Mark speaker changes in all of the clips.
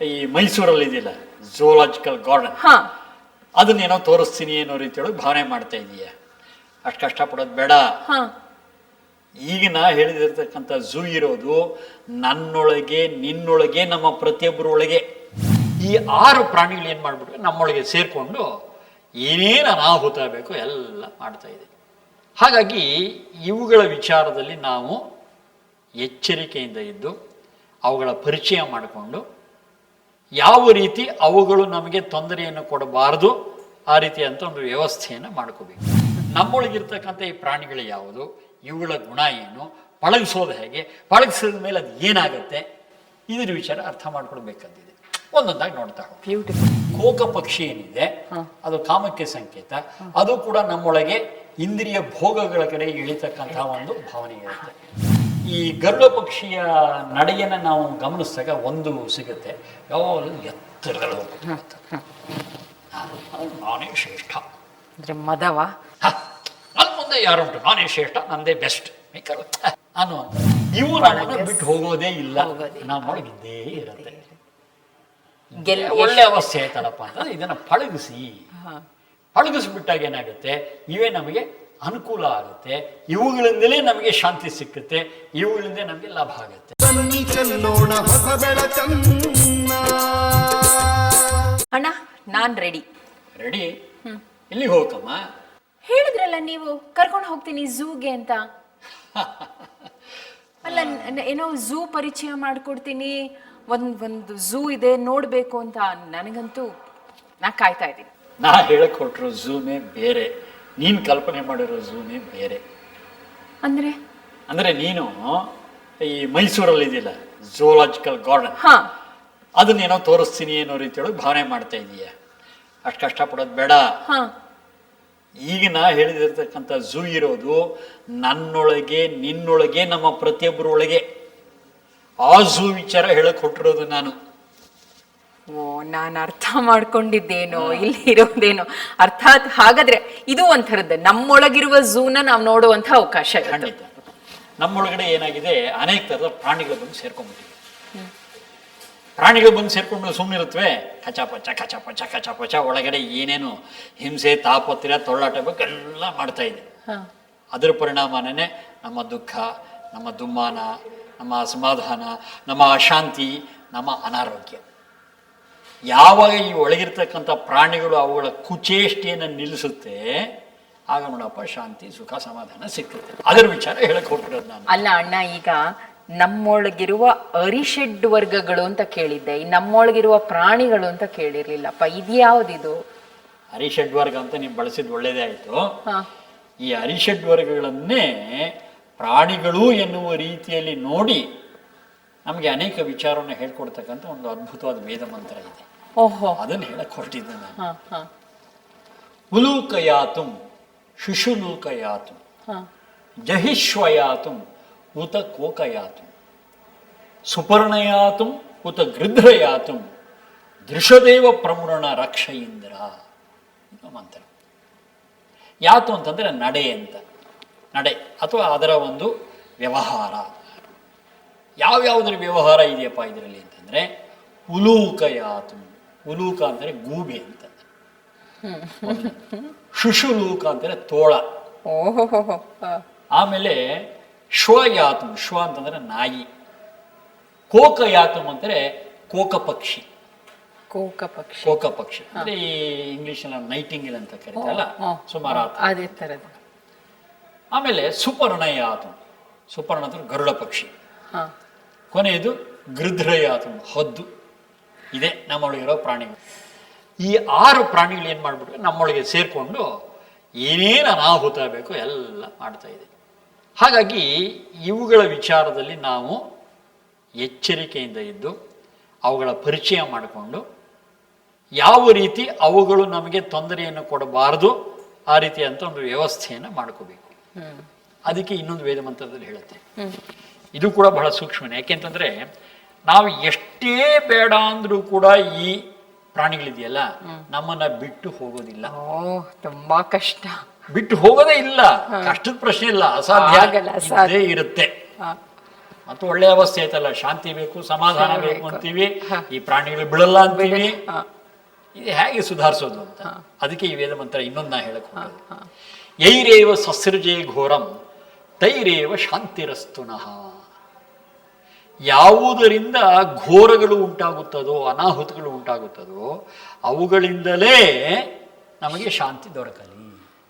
Speaker 1: ಈ ಮೈಸೂರಲ್ಲಿ ಇದೆಯಲ್ಲ ಝೂಲಾಜಿಕಲ್ ಗಾರ್ಡನ್
Speaker 2: ಹಾ.
Speaker 1: ಅದನ್ನೇನೋ ತೋರಿಸ್ತೀನಿ ಅನ್ನೋ ರೀತಿಯೊಳಗೆ ಭಾವನೆ ಮಾಡ್ತಾ ಇದೀಯ. ಅಷ್ಟು ಕಷ್ಟಪಡೋದು ಬೇಡ.
Speaker 2: ಹಾ.
Speaker 1: ಈಗ ನಾ ಹೇಳಿದಿರ್ತಕ್ಕಂಥ ಝೂ ಇರೋದು ನನ್ನೊಳಗೆ ನಿನ್ನೊಳಗೆ ನಮ್ಮ ಪ್ರತಿಯೊಬ್ಬರೊಳಗೆ. ಈ ಆರು ಪ್ರಾಣಿಗಳು ಏನು ಮಾಡ್ಬಿಟ್ರೆ ನಮ್ಮೊಳಗೆ ಸೇರಿಕೊಂಡು ಏನೇನು ಅನಾಹುತ ಬೇಕು ಎಲ್ಲ ಮಾಡ್ತಾ ಇದೆ. ಹಾಗಾಗಿ ಇವುಗಳ ವಿಚಾರದಲ್ಲಿ ನಾವು ಎಚ್ಚರಿಕೆಯಿಂದ ಇದ್ದು ಅವುಗಳ ಪರಿಚಯ ಮಾಡಿಕೊಂಡು ಯಾವ ರೀತಿ ಅವುಗಳು ನಮಗೆ ತೊಂದರೆಯನ್ನು ಕೊಡಬಾರದು ಆ ರೀತಿಯಂಥ ಒಂದು ವ್ಯವಸ್ಥೆಯನ್ನು ಮಾಡ್ಕೋಬೇಕು. ನಮ್ಮೊಳಗಿರ್ತಕ್ಕಂಥ ಈ ಪ್ರಾಣಿಗಳು ಯಾವುದು ಇವುಗಳ ಗುಣ ಏನು ಪಳಗಿಸೋದು ಹೇಗೆ ಪಳಗಿಸಿದ ಮೇಲೆ ಅದು ಏನಾಗುತ್ತೆ ಇದರ ವಿಚಾರ ಅರ್ಥ ಮಾಡ್ಕೊಳ್ಬೇಕಂತಿದೆ. ಒಂದೊಂದಾಗಿ ನೋಡ್ತಾ ಹೋಗಿ ಕೋಕ ಪಕ್ಷಿ ಏನಿದೆ ಅದು ಕಾಮಕ್ಕೆ ಸಂಕೇತ ಅದು ಕೂಡ ನಮ್ಮೊಳಗೆ ಇಂದ್ರಿಯ ಭೋಗಗಳ ಕಡೆ ಇಳಿತಕ್ಕಂತಹ ಒಂದು ಭಾವನೆ ಇರುತ್ತೆ. ಈ ಗರುಡ ಪಕ್ಷಿಯ ನಡೆಯನ್ನು ನಾವು ಗಮನಿಸಿದಾಗ ಒಂದು ಸಿಗುತ್ತೆ. ಯಾವಾಗಲೂ ಎತ್ತರಗಳು ನಾನು- ನಾನೇ ಶ್ರೇಷ್ಠ.
Speaker 2: ಅಂದ್ರೆ ಮದವ?
Speaker 1: ನನ್ನ ಮುಂದೆ ಯಾರುಂಟು ನಾನೇ ಶ್ರೇಷ್ಠ ನಂದೇ ಬೆಸ್ಟ್. ಅನ್ನುವಂಥ ಇವು ನಮ್ಮನ್ನು ಬಿಟ್ಟು ಹೋಗೋದೇ ಇಲ್ಲ. ನಮ್ಮೊಳಗಿದ್ದೇ ಇರುತ್ತೆ. ಒಳ್ಳೆ ಅವಸ್ಥೆ ಆಯ್ತಲ್ಲಪ್ಪ. ಅಂತಂದ್ರೆ ಇದನ್ನ ಪಳಗಿಸಿ.
Speaker 2: ಹಾ.
Speaker 1: ಪಳಗಿಸ್ಬಿಟ್ಟಾಗ ಏನಾಗುತ್ತೆ? ಇವೇ ನಮಗೆ ಅನುಕೂಲ ಆಗುತ್ತೆ. ಇವುಗಳಿಂದಲೇ ನಮಗೆ ಶಾಂತಿ ಸಿಕ್ಕುತ್ತೆ. ಇವುಗಳಿಂದ ನಮಗೆ ಲಾಭ ಆಗುತ್ತೆ.
Speaker 2: ಅಣ್ಣ ನಾನ್ ರೆಡಿ
Speaker 1: ರೆಡಿ ಎಲ್ಲಿ ಹೋಗ್ತಮ್ಮ
Speaker 2: ಹೇಳಿದ್ರಲ್ಲ ನೀವು ಕರ್ಕೊಂಡು ಹೋಗ್ತೀನಿ ಝೂಗೆ ಅಂತ. ಅಲ್ಲ ಏನೋ ಝೂ ಪರಿಚಯ ಮಾಡ್ಕೊಡ್ತೀನಿ ಒಂದ್ ಒಂದು ಝೂ ಇದೆ ನೋಡ್ಬೇಕು ಅಂತ ನನಗಂತೂ ನಾ ಕಾಯ್ತಾ ಇದ್ದೀನಿ.
Speaker 1: ನಾ ಹೇಳಕ್ ಹೊಟ್ರು ಝೂನೇ ಬೇರೆ. ನೀನು ಕಲ್ಪನೆ ಮಾಡಿರೋ ಝೂನೇ ಬೇರೆ.
Speaker 2: ಅಂದ್ರೆ?
Speaker 1: ಅಂದರೆ ನೀನು ಈ ಮೈಸೂರಲ್ಲಿ ಇದೆಯಲ್ಲ ಝೂಲಾಜಿಕಲ್ ಗಾರ್ಡನ್
Speaker 2: ಹಾ.
Speaker 1: ಅದನ್ನೇನೋ ತೋರಿಸ್ತೀನಿ ಅನ್ನೋ ರೀತಿಯೊಳಗೆ ಭಾವನೆ ಮಾಡ್ತಾ ಇದೀಯ. ಅಷ್ಟು ಕಷ್ಟಪಡೋದು ಬೇಡ.
Speaker 2: ಹಾ.
Speaker 1: ಈಗ ನಾ ಹೇಳಿದಿರ್ತಕ್ಕಂಥ ಝೂ ಇರೋದು ನನ್ನೊಳಗೆ ನಿನ್ನೊಳಗೆ ನಮ್ಮ ಪ್ರತಿಯೊಬ್ಬರೊಳಗೆ. ಆ ಝೂ ವಿಚಾರ ಹೇಳಕ್ಕೆ ಹೊಟ್ಟಿರೋದು ನಾನು.
Speaker 2: ಓ ನಾನು ಅರ್ಥ ಮಾಡ್ಕೊಂಡಿದ್ದೇನೋ ಇಲ್ಲಿ ಇರೋದೇನೋ. ಅರ್ಥಾತ್ ಹಾಗಾದ್ರೆ ಇದು ಒಂಥರದ್ದು. ನಮ್ಮೊಳಗಿರುವ ಝೂನ ನಾವು ನೋಡುವಂತ ಅವಕಾಶ
Speaker 1: ಖಂಡಿತ. ನಮ್ಮೊಳಗಡೆ ಏನಾಗಿದೆ ಅನೇಕ ಥರದ ಪ್ರಾಣಿಗಳು ಬಂದು ಸೇರ್ಕೊಂಡ್ಬಿಟ್ಟಿವೆ. ಪ್ರಾಣಿಗಳು ಬಂದು ಸೇರ್ಕೊಂಡು ಸುಮ್ಮನೆ ಇರುತ್ತವೆ ಕಚಾಪಚ ಕಚಾಪಚ ಕಚಾಪಚ ಒಳಗಡೆ ಏನೇನು ಹಿಂಸೆ ತಾಪತ್ರೆ ತೊಳ್ಳಾಟ ಬೇಕೆಲ್ಲ ಎಲ್ಲ ಮಾಡ್ತಾ ಇದೆ. ಅದರ ಪರಿಣಾಮನೇ ನಮ್ಮ ದುಃಖ ನಮ್ಮ ದುಮ್ಮಾನ ನಮ್ಮ ಅಸಮಾಧಾನ ನಮ್ಮ ಅಶಾಂತಿ ನಮ್ಮ ಅನಾರೋಗ್ಯ. ಯಾವಾಗ ಈ ಒಳಗಿರ್ತಕ್ಕಂಥ ಪ್ರಾಣಿಗಳು ಅವುಗಳ ಕುಚೇಷ್ಟಿಯನ್ನು ನಿಲ್ಲಿಸುತ್ತೆ ಆಗ ನೋಡಪ್ಪ ಶಾಂತಿ ಸುಖ ಸಮಾಧಾನ ಸಿಕ್ಕುತ್ತೆ. ಅದರ ವಿಚಾರ ಹೇಳಕ್ ಹೋಗ್ಬಿಡೋದು ನಾನು.
Speaker 2: ಅಲ್ಲ ಅಣ್ಣ ಈಗ ನಮ್ಮೊಳಗಿರುವ ಅರಿಷಡ್ ವರ್ಗಗಳು ಅಂತ ಕೇಳಿದ್ದೆ. ಈ ನಮ್ಮೊಳಗಿರುವ ಪ್ರಾಣಿಗಳು ಅಂತ ಕೇಳಿರ್ಲಿಲ್ಲಪ್ಪ ಅರಿಷಡ್
Speaker 1: ವರ್ಗ ಅಂತ ನೀವು ಬಳಸಿದ ಒಳ್ಳೇದೇ ಆಯಿತು.
Speaker 2: ಈ
Speaker 1: ಈ ಅರಿಷಡ್ವರ್ಗಗಳನ್ನೇ ಪ್ರಾಣಿಗಳು ಎನ್ನುವ ರೀತಿಯಲ್ಲಿ ನೋಡಿ ನಮಗೆ ಅನೇಕ ವಿಚಾರವನ್ನು ಹೇಳ್ಕೊಡ್ತಕ್ಕಂಥ ಒಂದು ಅದ್ಭುತವಾದ ವೇದ ಮಂತ್ರ ಇದೆ.
Speaker 2: ಓಹೋ.
Speaker 1: ಅದನ್ನು ಹೇಳಕ್ ಹೊರಟಿದ್ದೆ ನಾನು.
Speaker 2: ಹಾ ಹಾ.
Speaker 1: ಉಲೂಕಯಾತು ಶಿಶುಲೂಕಯಾತು
Speaker 2: ಹಾ.
Speaker 1: ಜಹಿಷ್ವಯಾತು ಉತ ಕೋಕಯಾತು ಸುಪರ್ಣಯಾತು ಉತ ಗೃಧ್ರಯಾತು ದೃಶದೇವ ಪ್ರಮುರಣ ರಕ್ಷ ಇಂದ್ರ ಇದು ಮಂತ್ರ. ಯಾತು ಅಂತಂದ್ರೆ ನಡೆ ಅಂತ. ನಡೆ ಅಥವಾ ಅದರ ಒಂದು ವ್ಯವಹಾರ. ಯಾವ್ಯಾವುದ್ರ ವ್ಯವಹಾರ ಇದೆಯಪ್ಪ ಇದರಲ್ಲಿ ಅಂತಂದ್ರೆ ಉಲೂಕ ಯಾತು ಉಲೂಕ ಅಂದರೆ ಗೂಬೆ ಅಂತ ಶುಶುಲೂಕ ಅಂದರೆ ತೋಳ. ಆಮೇಲೆ ಶ್ವಯಾತು ಶ್ವ ಅಂತಂದ್ರೆ ನಾಯಿ. ಕೋಕಯಾತಂ ಅಂದರೆ ಕೋಕ ಪಕ್ಷಿ
Speaker 2: ಕೋಕ ಪಕ್ಷಿ
Speaker 1: ಕೋಕ ಪಕ್ಷಿ ಅಂದ್ರೆ ಈ ಇಂಗ್ಲಿಷ್ ನೈಟಿಂಗಿಲ್ ಅಂತ ಕರೀತಲ್ಲ
Speaker 2: ಹ್ಮ್.
Speaker 1: ಸುಮಾರು
Speaker 2: ಅದೇ
Speaker 1: ಆಮೇಲೆ ಸುಪರ್ಣಯಾತು. ಸುಪರ್ಣ ಅಂದ್ರೆ ಗರುಡ ಪಕ್ಷಿ ಕೊನೆಯದು ಗೃಧ್ರಯಾತು ಹದ್ದು. ಇದೆ ನಮ್ಮೊಳಗಿರೋ ಪ್ರಾಣಿಗಳು. ಈ ಆರು ಪ್ರಾಣಿಗಳು ಏನು ಮಾಡಿಬಿಟ್ರೆ ನಮ್ಮೊಳಗೆ ಸೇರಿಕೊಂಡು ಏನೇನು ಅನಾಹುತ ಬೇಕು ಎಲ್ಲ ಮಾಡ್ತಾ ಇದೆ. ಹಾಗಾಗಿ ಇವುಗಳ ವಿಚಾರದಲ್ಲಿ ನಾವು ಎಚ್ಚರಿಕೆಯಿಂದ ಇದ್ದು ಅವುಗಳ ಪರಿಚಯ ಮಾಡಿಕೊಂಡು ಯಾವ ರೀತಿ ಅವುಗಳು ನಮಗೆ ತೊಂದರೆಯನ್ನು ಕೊಡಬಾರದು ಆ ರೀತಿಯಂತ ಒಂದು ವ್ಯವಸ್ಥೆಯನ್ನು ಮಾಡ್ಕೋಬೇಕು. ಅದಕ್ಕೆ ಇನ್ನೊಂದು ವೇದ ಮಂತ್ರದಲ್ಲಿ ಹೇಳುತ್ತೆ. ಇದು ಕೂಡ ಬಹಳ ಸೂಕ್ಷ್ಮನೇ. ಯಾಕೆಂತಂದ್ರೆ ನಾವು ಎಷ್ಟೇ ಬೇಡ ಅಂದ್ರೂ ಕೂಡ ಈ ಪ್ರಾಣಿಗಳಿದೆಯಲ್ಲ ನಮ್ಮನ್ನ ಬಿಟ್ಟು ಹೋಗೋದಿಲ್ಲ.
Speaker 2: ತುಂಬಾ ಕಷ್ಟ.
Speaker 1: ಬಿಟ್ಟು ಹೋಗೋದೇ ಇಲ್ಲ. ಕಷ್ಟದ ಪ್ರಶ್ನೆ ಇಲ್ಲ. ಅಸಾಧ್ಯ. ಇರುತ್ತೆ. ಮತ್ತು ಒಳ್ಳೆ ಅವಸ್ಥೆ ಐತಲ್ಲ. ಶಾಂತಿ ಬೇಕು ಸಮಾಧಾನ ಬೇಕು ಅಂತೀವಿ. ಈ ಪ್ರಾಣಿಗಳು ಬಿಡಲ್ಲ ಅಂತೀವಿ. ಇದು ಹೇಗೆ ಸುಧಾರಿಸೋದು ಅಂತ? ಅದಕ್ಕೆ ಈ ವೇದ ಮಂತ್ರ ಇನ್ನೊಂದು ನಾ ಹೇಳಕ್. ಯೈರೇವ ಸಸೃಜೆ ಘೋರಂ ತೈರೇವ ಶಾಂತಿರಸ್ತುನಃ. ಯಾವುದರಿಂದ ಘೋರಗಳು ಉಂಟಾಗುತ್ತದೋ ಅನಾಹುತಗಳು ಉಂಟಾಗುತ್ತದೋ ಅವುಗಳಿಂದಲೇ ನಮಗೆ ಶಾಂತಿ ದೊರಕಲಿ.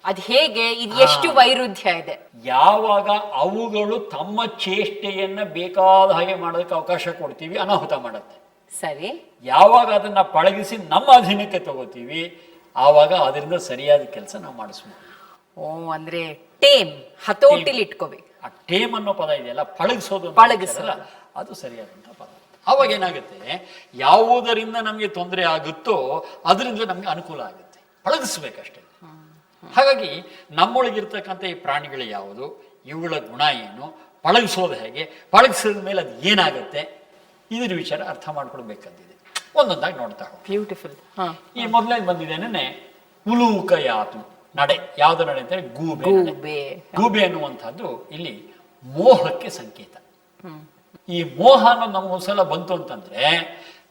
Speaker 2: ಅದು ಹೇಗೆ? ಇದು ಎಷ್ಟು ವೈರುಧ್ಯ ಇದೆ?
Speaker 1: ಯಾವಾಗ ಅವುಗಳು ತಮ್ಮ ಚೇಷ್ಟೆಯನ್ನ ಬೇಕಾದ ಹಾಗೆ ಮಾಡೋದಕ್ಕೆ ಅವಕಾಶ ಕೊಡ್ತೀವಿ ಅನಾಹುತ ಮಾಡುತ್ತೆ.
Speaker 2: ಸರಿ.
Speaker 1: ಯಾವಾಗ ಅದನ್ನ ಪಳಗಿಸಿ ನಮ್ಮ ಅಧೀನಕ್ಕೆ ತಗೋತೀವಿ ಆವಾಗ ಅದರಿಂದ ಸರಿಯಾದ ಕೆಲಸ ನಾವು ಮಾಡಿಸ್ಬೋದು.
Speaker 2: ಓ ಅಂದ್ರೆ ಟೇಮ್ ಹತೋಟಿಲಿ ಇಟ್ಕೋಬೇಕು.
Speaker 1: ಆ ಟೇಮ್ ಅನ್ನೋ ಪದ ಇದೆಯಲ್ಲ ಪಳಗಿಸೋದು ಪಳಗಿಸಲ್ಲ ಅದು ಸರಿಯಾದಂಥ ಪದ. ಅವಾಗ ಏನಾಗುತ್ತೆ? ಯಾವುದರಿಂದ ನಮಗೆ ತೊಂದರೆ ಆಗುತ್ತೋ ಅದರಿಂದ ನಮಗೆ ಅನುಕೂಲ ಆಗುತ್ತೆ. ಪಳಗಿಸ್ಬೇಕಷ್ಟೇ. ಹಾಗಾಗಿ ನಮ್ಮೊಳಗಿರ್ತಕ್ಕಂಥ ಈ ಪ್ರಾಣಿಗಳು ಯಾವುದು? ಇವುಗಳ ಗುಣ ಏನು? ಪಳಗಿಸೋದು ಹೇಗೆ? ಪಳಗಿಸಿದ ಮೇಲೆ ಅದು ಏನಾಗುತ್ತೆ? ಇದ್ರ ವಿಚಾರ ಅರ್ಥ ಮಾಡ್ಕೊಳ್ಬೇಕಂತಿದೆ. ಒಂದೊಂದಾಗಿ ನೋಡ್ತಾ ಹೋಗಿ
Speaker 2: ಬ್ಯೂಟಿಫುಲ್
Speaker 1: ಈ ಮೊದಲೇ ಬಂದಿದ್ದೇನೆ ಉಲೂಕ ಯಾತು ನಡೆ. ಯಾವುದು ನಡೆ ಅಂತ ಗೂಬೆ ನಡೆ.
Speaker 2: ಗೂಬೆ.
Speaker 1: ಗೂಬೆ ಅನ್ನುವಂಥದ್ದು ಇಲ್ಲಿ ಮೋಹಕ್ಕೆ ಸಂಕೇತ. ಈ ಮೋಹ ಅನ್ನೋದು ನಮ್ಗೆ ಒಂದ್ಸಲ ಬಂತು ಅಂತಂದ್ರೆ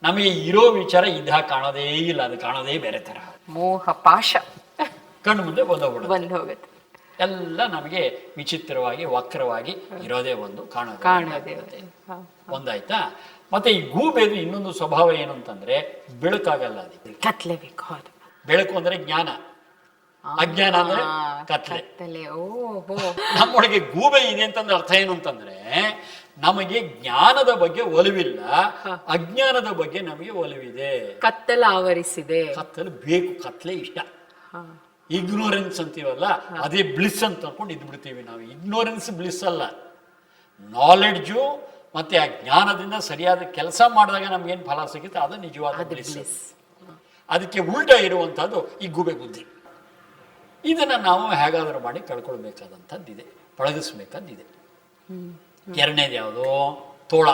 Speaker 1: ನಮಗೆ ಇರೋ ವಿಚಾರ ಇದ್ದ ಕಾಣೋದೇ ಇಲ್ಲ ಅದು ಕಾಣೋದೇ ಬೇರೆ ತರ.
Speaker 2: ಮೋಹ ಪಾಶ.
Speaker 1: ಕಣ್ಣು ಮುಂದೆ
Speaker 2: ಬಂದ್ ಹೋಗುತ್ತೆ.
Speaker 1: ಎಲ್ಲ ನಮಗೆ ವಿಚಿತ್ರವಾಗಿ ವಕ್ರವಾಗಿ ಇರೋದೇ ಒಂದು ಕಾಣೋದೇ. ಒಂದಾಯ್ತಾ? ಮತ್ತೆ ಈ ಗೂಬೆದು ಇನ್ನೊಂದು ಸ್ವಭಾವ ಏನು ಅಂತಂದ್ರೆ ಬೆಳಕಾಗಲ್ಲ ಅದಕ್ಕೆ
Speaker 2: ಕತ್ಲೇಬೇಕು ಹೌದು.
Speaker 1: ಬೆಳಕು ಅಂದ್ರೆ ಜ್ಞಾನ. ಅಜ್ಞಾನ ಅಂದ್ರೆ ಕತ್ಲೆ. ನಮ್ಮೊಳಗೆ ಗೂಬೆ ಇದೆ ಅಂತಂದ್ರೆ ಅರ್ಥ ಏನು ಅಂತಂದ್ರೆ ನಮಗೆ ಜ್ಞಾನದ ಬಗ್ಗೆ ಒಲವಿಲ್ಲ ಅಜ್ಞಾನದ ಬಗ್ಗೆ ನಮಗೆ ಒಲವಿದೆ.
Speaker 2: ಕತ್ತಲ ಆವರಿಸಿದೆ.
Speaker 1: ಕತ್ತಲು ಬೇಕು ಕತ್ತಲೆ ಇಷ್ಟ. ಇಗ್ನೋರೆನ್ಸ್ ಅಂತೀವಲ್ಲ ಅದೇ ಬ್ಲಿಸ್ ಅಂತ ಅನ್ಕೊಂಡು ಇದ್ಬಿಡ್ತೀವಿ ನಾವು. ಇಗ್ನೋರೆನ್ಸ್ ಬ್ಲಿಸ್ ಅಲ್ಲ. ನಾಲೆಡ್ಜು ಮತ್ತೆ ಆ ಜ್ಞಾನದಿಂದ ಸರಿಯಾದ ಕೆಲಸ ಮಾಡಿದಾಗ ನಮ್ಗೇನು ಫಲ ಸಿಗುತ್ತೆ? ಅದು ನಿಜವಾದ ಬ್ಲಿಸ್ ಅದಕ್ಕೆ ಉಲ್ಟ ಇರುವಂಥದ್ದು ಈ ಗುಬೆ ಬುದ್ಧಿ. ಇದನ್ನು ನಾವು ಹೇಗಾದರೂ ಮಾಡಿ ಕಳ್ಕೊಳ್ಬೇಕಾದಂಥದ್ದಿದೆ ಪಳಗಿಸ್ಬೇಕಾದ್ದಿದೆ. ಎರಡನೇದು ಯಾವುದು? ತೋಳ.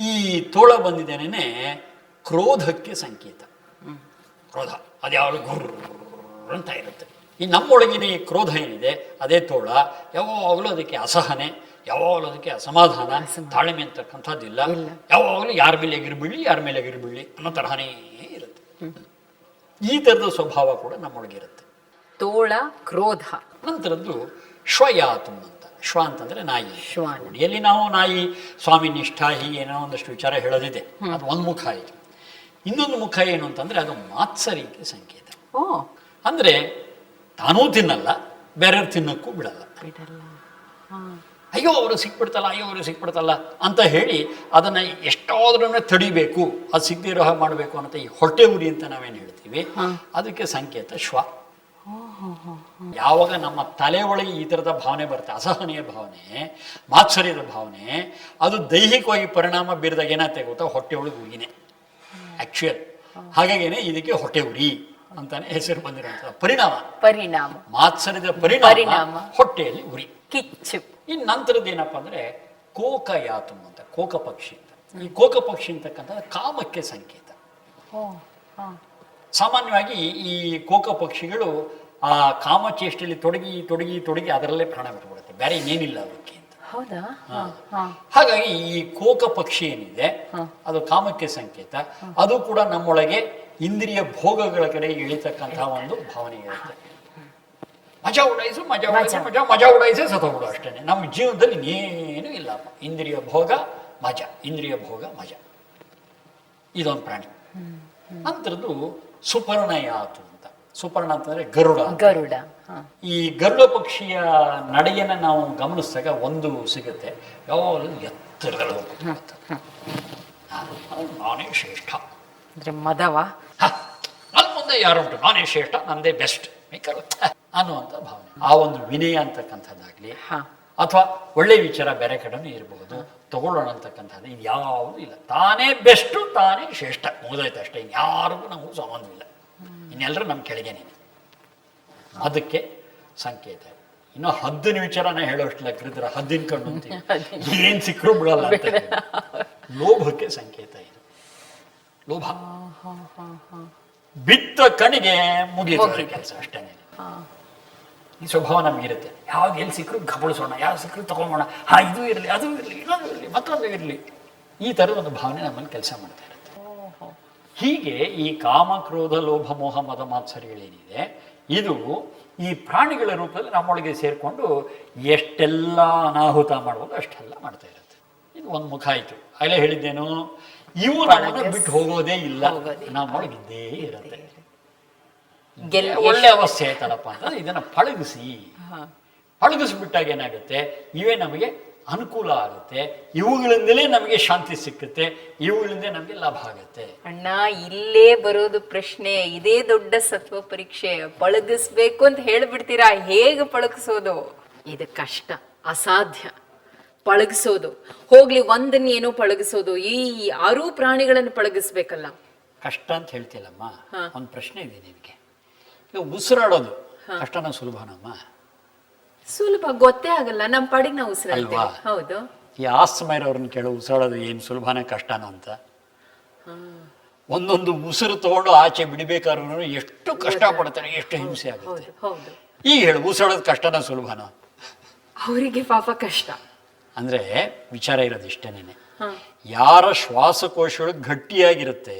Speaker 1: ಈ ತೋಳ ಬಂದಿದ್ದೇನೆ ಕ್ರೋಧಕ್ಕೆ ಸಂಕೇತ. ಕ್ರೋಧ ಅದು ಗುರು ಅಂತ ಇರುತ್ತೆ. ಈ ನಮ್ಮೊಳಗಿನ ಈ ಕ್ರೋಧ ಏನಿದೆ ಅದೇ ತೋಳ. ಯಾವಾಗಲೂ ಅದಕ್ಕೆ ಅಸಹನೆ ಯಾವಾಗಲೂ ಅದಕ್ಕೆ ಅಸಮಾಧಾನ ತಾಳ್ಮೆ ಅಂತಕ್ಕಂಥದ್ದಿಲ್ಲ ಯಾವಾಗಲೂ ಯಾರ ಮೇಲೆ ಎಗಿರ್ಬಿಳಿ ಯಾರ ಮೇಲೆ ಎಗಿರ್ಬಿಳಿ ಅನ್ನೋ ತರಹನೇ ಇರುತ್ತೆ. ಈ ಥರದ ಸ್ವಭಾವ ಕೂಡ ನಮ್ಮೊಳಗಿರುತ್ತೆ.
Speaker 2: ತೋಳ ಕ್ರೋಧ.
Speaker 1: ನಂತರದ್ದು ಶ್ವಯಾತು ಅಂತ ಶ್ವ ಅಂತಂದ್ರೆ ನಾಯಿ.
Speaker 2: ಶ್ವಾನ.
Speaker 1: ಎಲ್ಲಿ ನಾವು ನಾಯಿ ಸ್ವಾಮಿ ನಿಷ್ಠ ಹೀಗೆ ಏನೋ ಒಂದಷ್ಟು ವಿಚಾರ ಹೇಳೋದಿದೆ ಅದು ಒಂದು ಮುಖ ಆಯಿತು ಇನ್ನೊಂದು ಮುಖ ಏನು ಅಂತಂದ್ರೆ ಅದು ಮಾತ್ಸರಿಕೆ ಸಂಕೇತ. ಅಂದ್ರೆ ತಾನೂ ತಿನ್ನಲ್ಲ ಬೇರೆಯವ್ರು ತಿನ್ನಕ್ಕೂ ಬಿಡಲ್ಲ. ಅಯ್ಯೋ ಅವರು ಸಿಕ್ಬಿಡ್ತಲ್ಲ ಅಯ್ಯೋ ಅವರು ಸಿಕ್ಬಿಡ್ತಲ್ಲ ಅಂತ ಹೇಳಿ ಅದನ್ನ ಎಷ್ಟಾದ್ರೂ ತಡಿಬೇಕು ಅದು ಸಿಗದೇ ಇರೋ ಹಾಗೆ ಮಾಡಬೇಕು ಅಂತ ಈ ಹೊಟ್ಟೆ ಉರಿ ಅಂತ ನಾವೇನು ಹೇಳ್ತೀವಿ ಅದಕ್ಕೆ ಸಂಕೇತ ಶ್ವ. ಯಾವಾಗ ನಮ್ಮ ತಲೆ ಒಳಗೆ ಈ ಥರದ ಭಾವನೆ ಬರುತ್ತೆ ಅಸಹನೀಯ ಭಾವನೆ ಮಾತ್ಸರ್ಯದ ಭಾವನೆ ಅದು ದೈಹಿಕವಾಗಿ ಪರಿಣಾಮ ಬೀರಿದಾಗ ಏನಾಗ್ತದೆ ಗೊತ್ತಾ? ಹೊಟ್ಟೆ ಒಳಗೆ ಉರಿನೇ. ಆಕ್ಚುಯಲ್ ಹಾಗಾಗಿನೇ ಇದಕ್ಕೆ ಹೊಟ್ಟೆ ಉರಿ ಅಂತಾನೆ ಹೆಸರು ಬಂದಿರುವಂತಹ ಪರಿಣಾಮ.
Speaker 2: ಪರಿಣಾಮ.
Speaker 1: ಮಾತ್ಸರ್ಯದ ಪರಿಣಾಮ. ಹೊಟ್ಟೆಯಲ್ಲಿ ಉರಿ.
Speaker 2: ಕಿಚ್ಚು.
Speaker 1: ಇನ್ ನಂತರದ ಏನಪ್ಪ ಅಂದ್ರೆ ಕೋಕ ಯಾತು ಅಂತ ಕೋಕ ಪಕ್ಷಿ ಅಂತ. ಈ ಕೋಕ ಪಕ್ಷಿ ಅಂತಕ್ಕಂಥ ಕಾಮಕ್ಕೆ ಸಂಕೇತ. ಸಾಮಾನ್ಯವಾಗಿ ಈ ಕೋಕ ಪಕ್ಷಿಗಳು ಆ ಕಾಮಚೇಷ್ಟೆಯಲ್ಲಿ ತೊಡಗಿ ತೊಡಗಿ ತೊಡಗಿ ಅದರಲ್ಲೇ ಪ್ರಾಣ ಬಿಟ್ಬಿಡುತ್ತೆ. ಬೇರೆ ಏನಿಲ್ಲ ಅದಕ್ಕೆ ಅಂತ.
Speaker 2: ಹೌದಾ.
Speaker 1: ಹಾಗಾಗಿ ಈ ಕೋಕ ಪಕ್ಷಿ ಏನಿದೆ ಅದು ಕಾಮಕ್ಕೆ ಸಂಕೇತ. ಅದು ಕೂಡ ನಮ್ಮೊಳಗೆ ಇಂದ್ರಿಯ ಭೋಗಗಳ ಕಡೆ ಇಳಿತಕ್ಕಂತಹ ಒಂದು ಭಾವನೆ ಇರುತ್ತೆ. ಮಜಾ ಉಡಾಯಿಸು ಮಜಾ ಉಡಾಯಿಸು ಮಜಾ. ಮಜಾ ಉಡಾಯಿಸೇ ಸತ್ತೋಗ್ಬಿಡು ಅಷ್ಟೇ. ನಮ್ಮ ಜೀವನದಲ್ಲಿ ಇನ್ನೇನು ಇಲ್ಲಪ್ಪ ಇಂದ್ರಿಯ ಭೋಗ ಮಜಾ. ಇಂದ್ರಿಯ ಭೋಗ ಮಜಾ. ಇದೊಂದು ಪ್ರಾಣಿ. ನಂತರದ್ದು ಸುಪರ್ಣಯಾತು. ಸುಪರ್ಣ ಅಂತಂದ್ರೆ ಗರುಡ.
Speaker 2: ಗರುಡ.
Speaker 1: ಈ ಗರುಡ ಪಕ್ಷಿಯ ನಡೆಯನ್ನ ನಾವು ಗಮನಿಸಿದಾಗ ಒಂದು ಸಿಗುತ್ತೆ. ಯಾವಾಗಲೂ ಅದು ನಾನೇ ಶ್ರೇಷ್ಠ.
Speaker 2: ಅಂದ್ರೆ ಮದವ.
Speaker 1: ನನ್ನ ನನ್ ಮುಂದೆ ಯಾರುಂಟು? ನಾನೇ ಶ್ರೇಷ್ಠ ನಂದೇ ಬೆಸ್ಟ್. ಅನ್ನುವಂಥ ಭಾವನೆ. ಆ ಒಂದು ವಿನಯ ಅಂತಕ್ಕಂಥದ್ದಾಗ್ಲಿ
Speaker 2: ಹಾ.
Speaker 1: ಅಥವಾ ಒಳ್ಳೆ ವಿಚಾರ ಬೇರೆ ಕಡೆನೂ ಇರಬಹುದು ತಗೊಳ್ಳೋಣ ಅಂತಕ್ಕಂಥದ್ದು ಇದು ಯಾವುದು ಇಲ್ಲ. ತಾನೇ ಬೆಸ್ಟು ತಾನೇ ಶ್ರೇಷ್ಠ. ಮುಗಿದೋಯ್ತು ಅಷ್ಟೇ. ಇನ್ಯಾರಿಗೂ ನಮಗೂ ಸಂಬಂಧವಿಲ್ಲ. ಇನ್ನೆಲ್ಲರೂ ನಮ್ಮ ಕೆಳಗೆ ನೀನು. ಅದಕ್ಕೆ ಸಂಕೇತ. ಇನ್ನು ಹದ್ದಿನ ವಿಚಾರನ ಹೇಳೋಷ್ಟು ಕರೆದ್ರೆ ಹದ್ದಿನ ಕಣ್ಣು ಅಂತೀವಿ ಏನ್ ಸಿಕ್ಕರೂ ಬಿಡಲ್ಲ ಲೋಭಕ್ಕೆ ಸಂಕೇತ ಇದು. ಲೋಭ. ಬಿತ್ತ ಕಣಿಗೆ ಮುಗಿಯೋದು ಕೆಲಸ ಅಷ್ಟೇ ಈ ಸ್ವಭಾವ ನಮಗಿರುತ್ತೆ ಯಾವಾಗ ಎಲ್ಲಿ ಸಿಕ್ಕರು ಕಬಳಿಸೋಣ ಯಾವ ಸಿಕ್ಕರು ತಗೊಂಬೋಣ ಹಾ ಇದು ಇರಲಿ ಅದು ಇರಲಿ ಇನ್ನೊಂದು ಇರಲಿ ಮತ್ತೊಂದು ಇರಲಿ. ಈ ಥರದ ಒಂದು ಭಾವನೆ ನಮ್ಮಲ್ಲಿ ಕೆಲಸ ಮಾಡ್ತಾರೆ ಹೀಗೆ ಈ ಕಾಮ ಕ್ರೋಧ ಲೋಭ ಮೋಹ ಮದ ಮಾತ್ಸರ್ಯಗಳೇನಿದೆ ಇದು ಈ ಪ್ರಾಣಿಗಳ ರೂಪದಲ್ಲಿ ನಮ್ಮೊಳಗೆ ಸೇರಿಕೊಂಡು ಎಷ್ಟೆಲ್ಲ ಅನಾಹುತ ಮಾಡ್ಬೋದು ಅಷ್ಟೆಲ್ಲ ಮಾಡ್ತಾ ಇರುತ್ತೆ. ಇದು ಒಂದು ಮುಖ ಆಯಿತು. ಆಗಲೇ ಹೇಳಿದ್ದೇನು ಇವು ನಮ್ಮನ್ನು ಬಿಟ್ಟು ಹೋಗೋದೇ ಇಲ್ಲ. ನಮ್ಮೊಳಗಿದ್ದೇ ಇರುತ್ತೆ. ಒಳ್ಳೆ ಅವಸ್ಥೆ ಆಯ್ತಲ್ಲಪ್ಪ ಅಂತಂದ್ರೆ ಇದನ್ನು ಪಳಗಿಸಿ. ಪಳಗಿಸ್ಬಿಟ್ಟಾಗ ಏನಾಗುತ್ತೆ ಇವೇ ನಮಗೆ ಅನುಕೂಲ ಆಗುತ್ತೆ. ಇವುಗಳಿಂದಲೇ ನಮಗೆ ಶಾಂತಿ ಸಿಕ್ಕುತ್ತೆ. ಇವುಗಳಿಂದ ನಮಗೆ ಲಾಭ ಆಗುತ್ತೆ.
Speaker 2: ಅಣ್ಣ ಇಲ್ಲೇ ಬರೋದು ಪ್ರಶ್ನೆ. ಇದೇ ದೊಡ್ಡ ಸತ್ವ ಪರೀಕ್ಷೆ. ಪಳಗಿಸ್ಬೇಕು ಅಂತ ಹೇಳ್ಬಿಡ್ತೀರಾ? ಹೇಗೆ ಪಳಗಿಸೋದು? ಇದು ಕಷ್ಟ ಅಸಾಧ್ಯ. ಪಳಗಿಸೋದು. ಹೋಗ್ಲಿ ಒಂದನ್ನ ಏನೋ ಪಳಗಿಸೋದು. ಈ ಆರೂ ಪ್ರಾಣಿಗಳನ್ನು ಪಳಗಿಸ್ಬೇಕಲ್ಲ.
Speaker 1: ಕಷ್ಟ ಅಂತ ಹೇಳ್ತಿಲ್ಲಮ್ಮ ಒಂದು ಪ್ರಶ್ನೆ ಇದೆ ನಿಮಗೆ. ಈಗ ಉಸಿರಾಡೋದು ಕಷ್ಟನ ಸುಲಭನಮ್ಮ?
Speaker 2: ಸುಲಭ ಗೊತ್ತೇ ಆಗಲ್ಲ ನಮ್ಮ ಪಾಡಿಗೆ ನಾವು
Speaker 1: ಉಸಿರಲ್ವಾ?
Speaker 2: ಹೌದು.
Speaker 1: ಈ ಆಸ್ತಮ ಇರೋರನ್ನ ಕೇಳು ಉಸಿರಾಡೋದು ಏನು ಸುಲಭನೇ ಕಷ್ಟನೋ ಅಂತ. ಒಂದೊಂದು ಉಸಿರು ತಗೊಂಡು ಆಚೆ ಬಿಡಬೇಕಾದ್ರೂ ಎಷ್ಟು ಕಷ್ಟ ಪಡ್ತಾರೆ ಎಷ್ಟು ಹಿಂಸೆ ಆಗುತ್ತೆ. ಈಗ ಹೇಳು ಉಸಿರಾಡೋದು ಕಷ್ಟನ ಸುಲಭನ?
Speaker 2: ಅವರಿಗೆ ಪಾಪ ಕಷ್ಟ.
Speaker 1: ಅಂದ್ರೆ ವಿಚಾರ ಇರೋದು ಇಷ್ಟೇನೆ
Speaker 2: ನೀನೆ
Speaker 1: ಯಾರ ಶ್ವಾಸಕೋಶಗಳು ಗಟ್ಟಿಯಾಗಿರುತ್ತೆ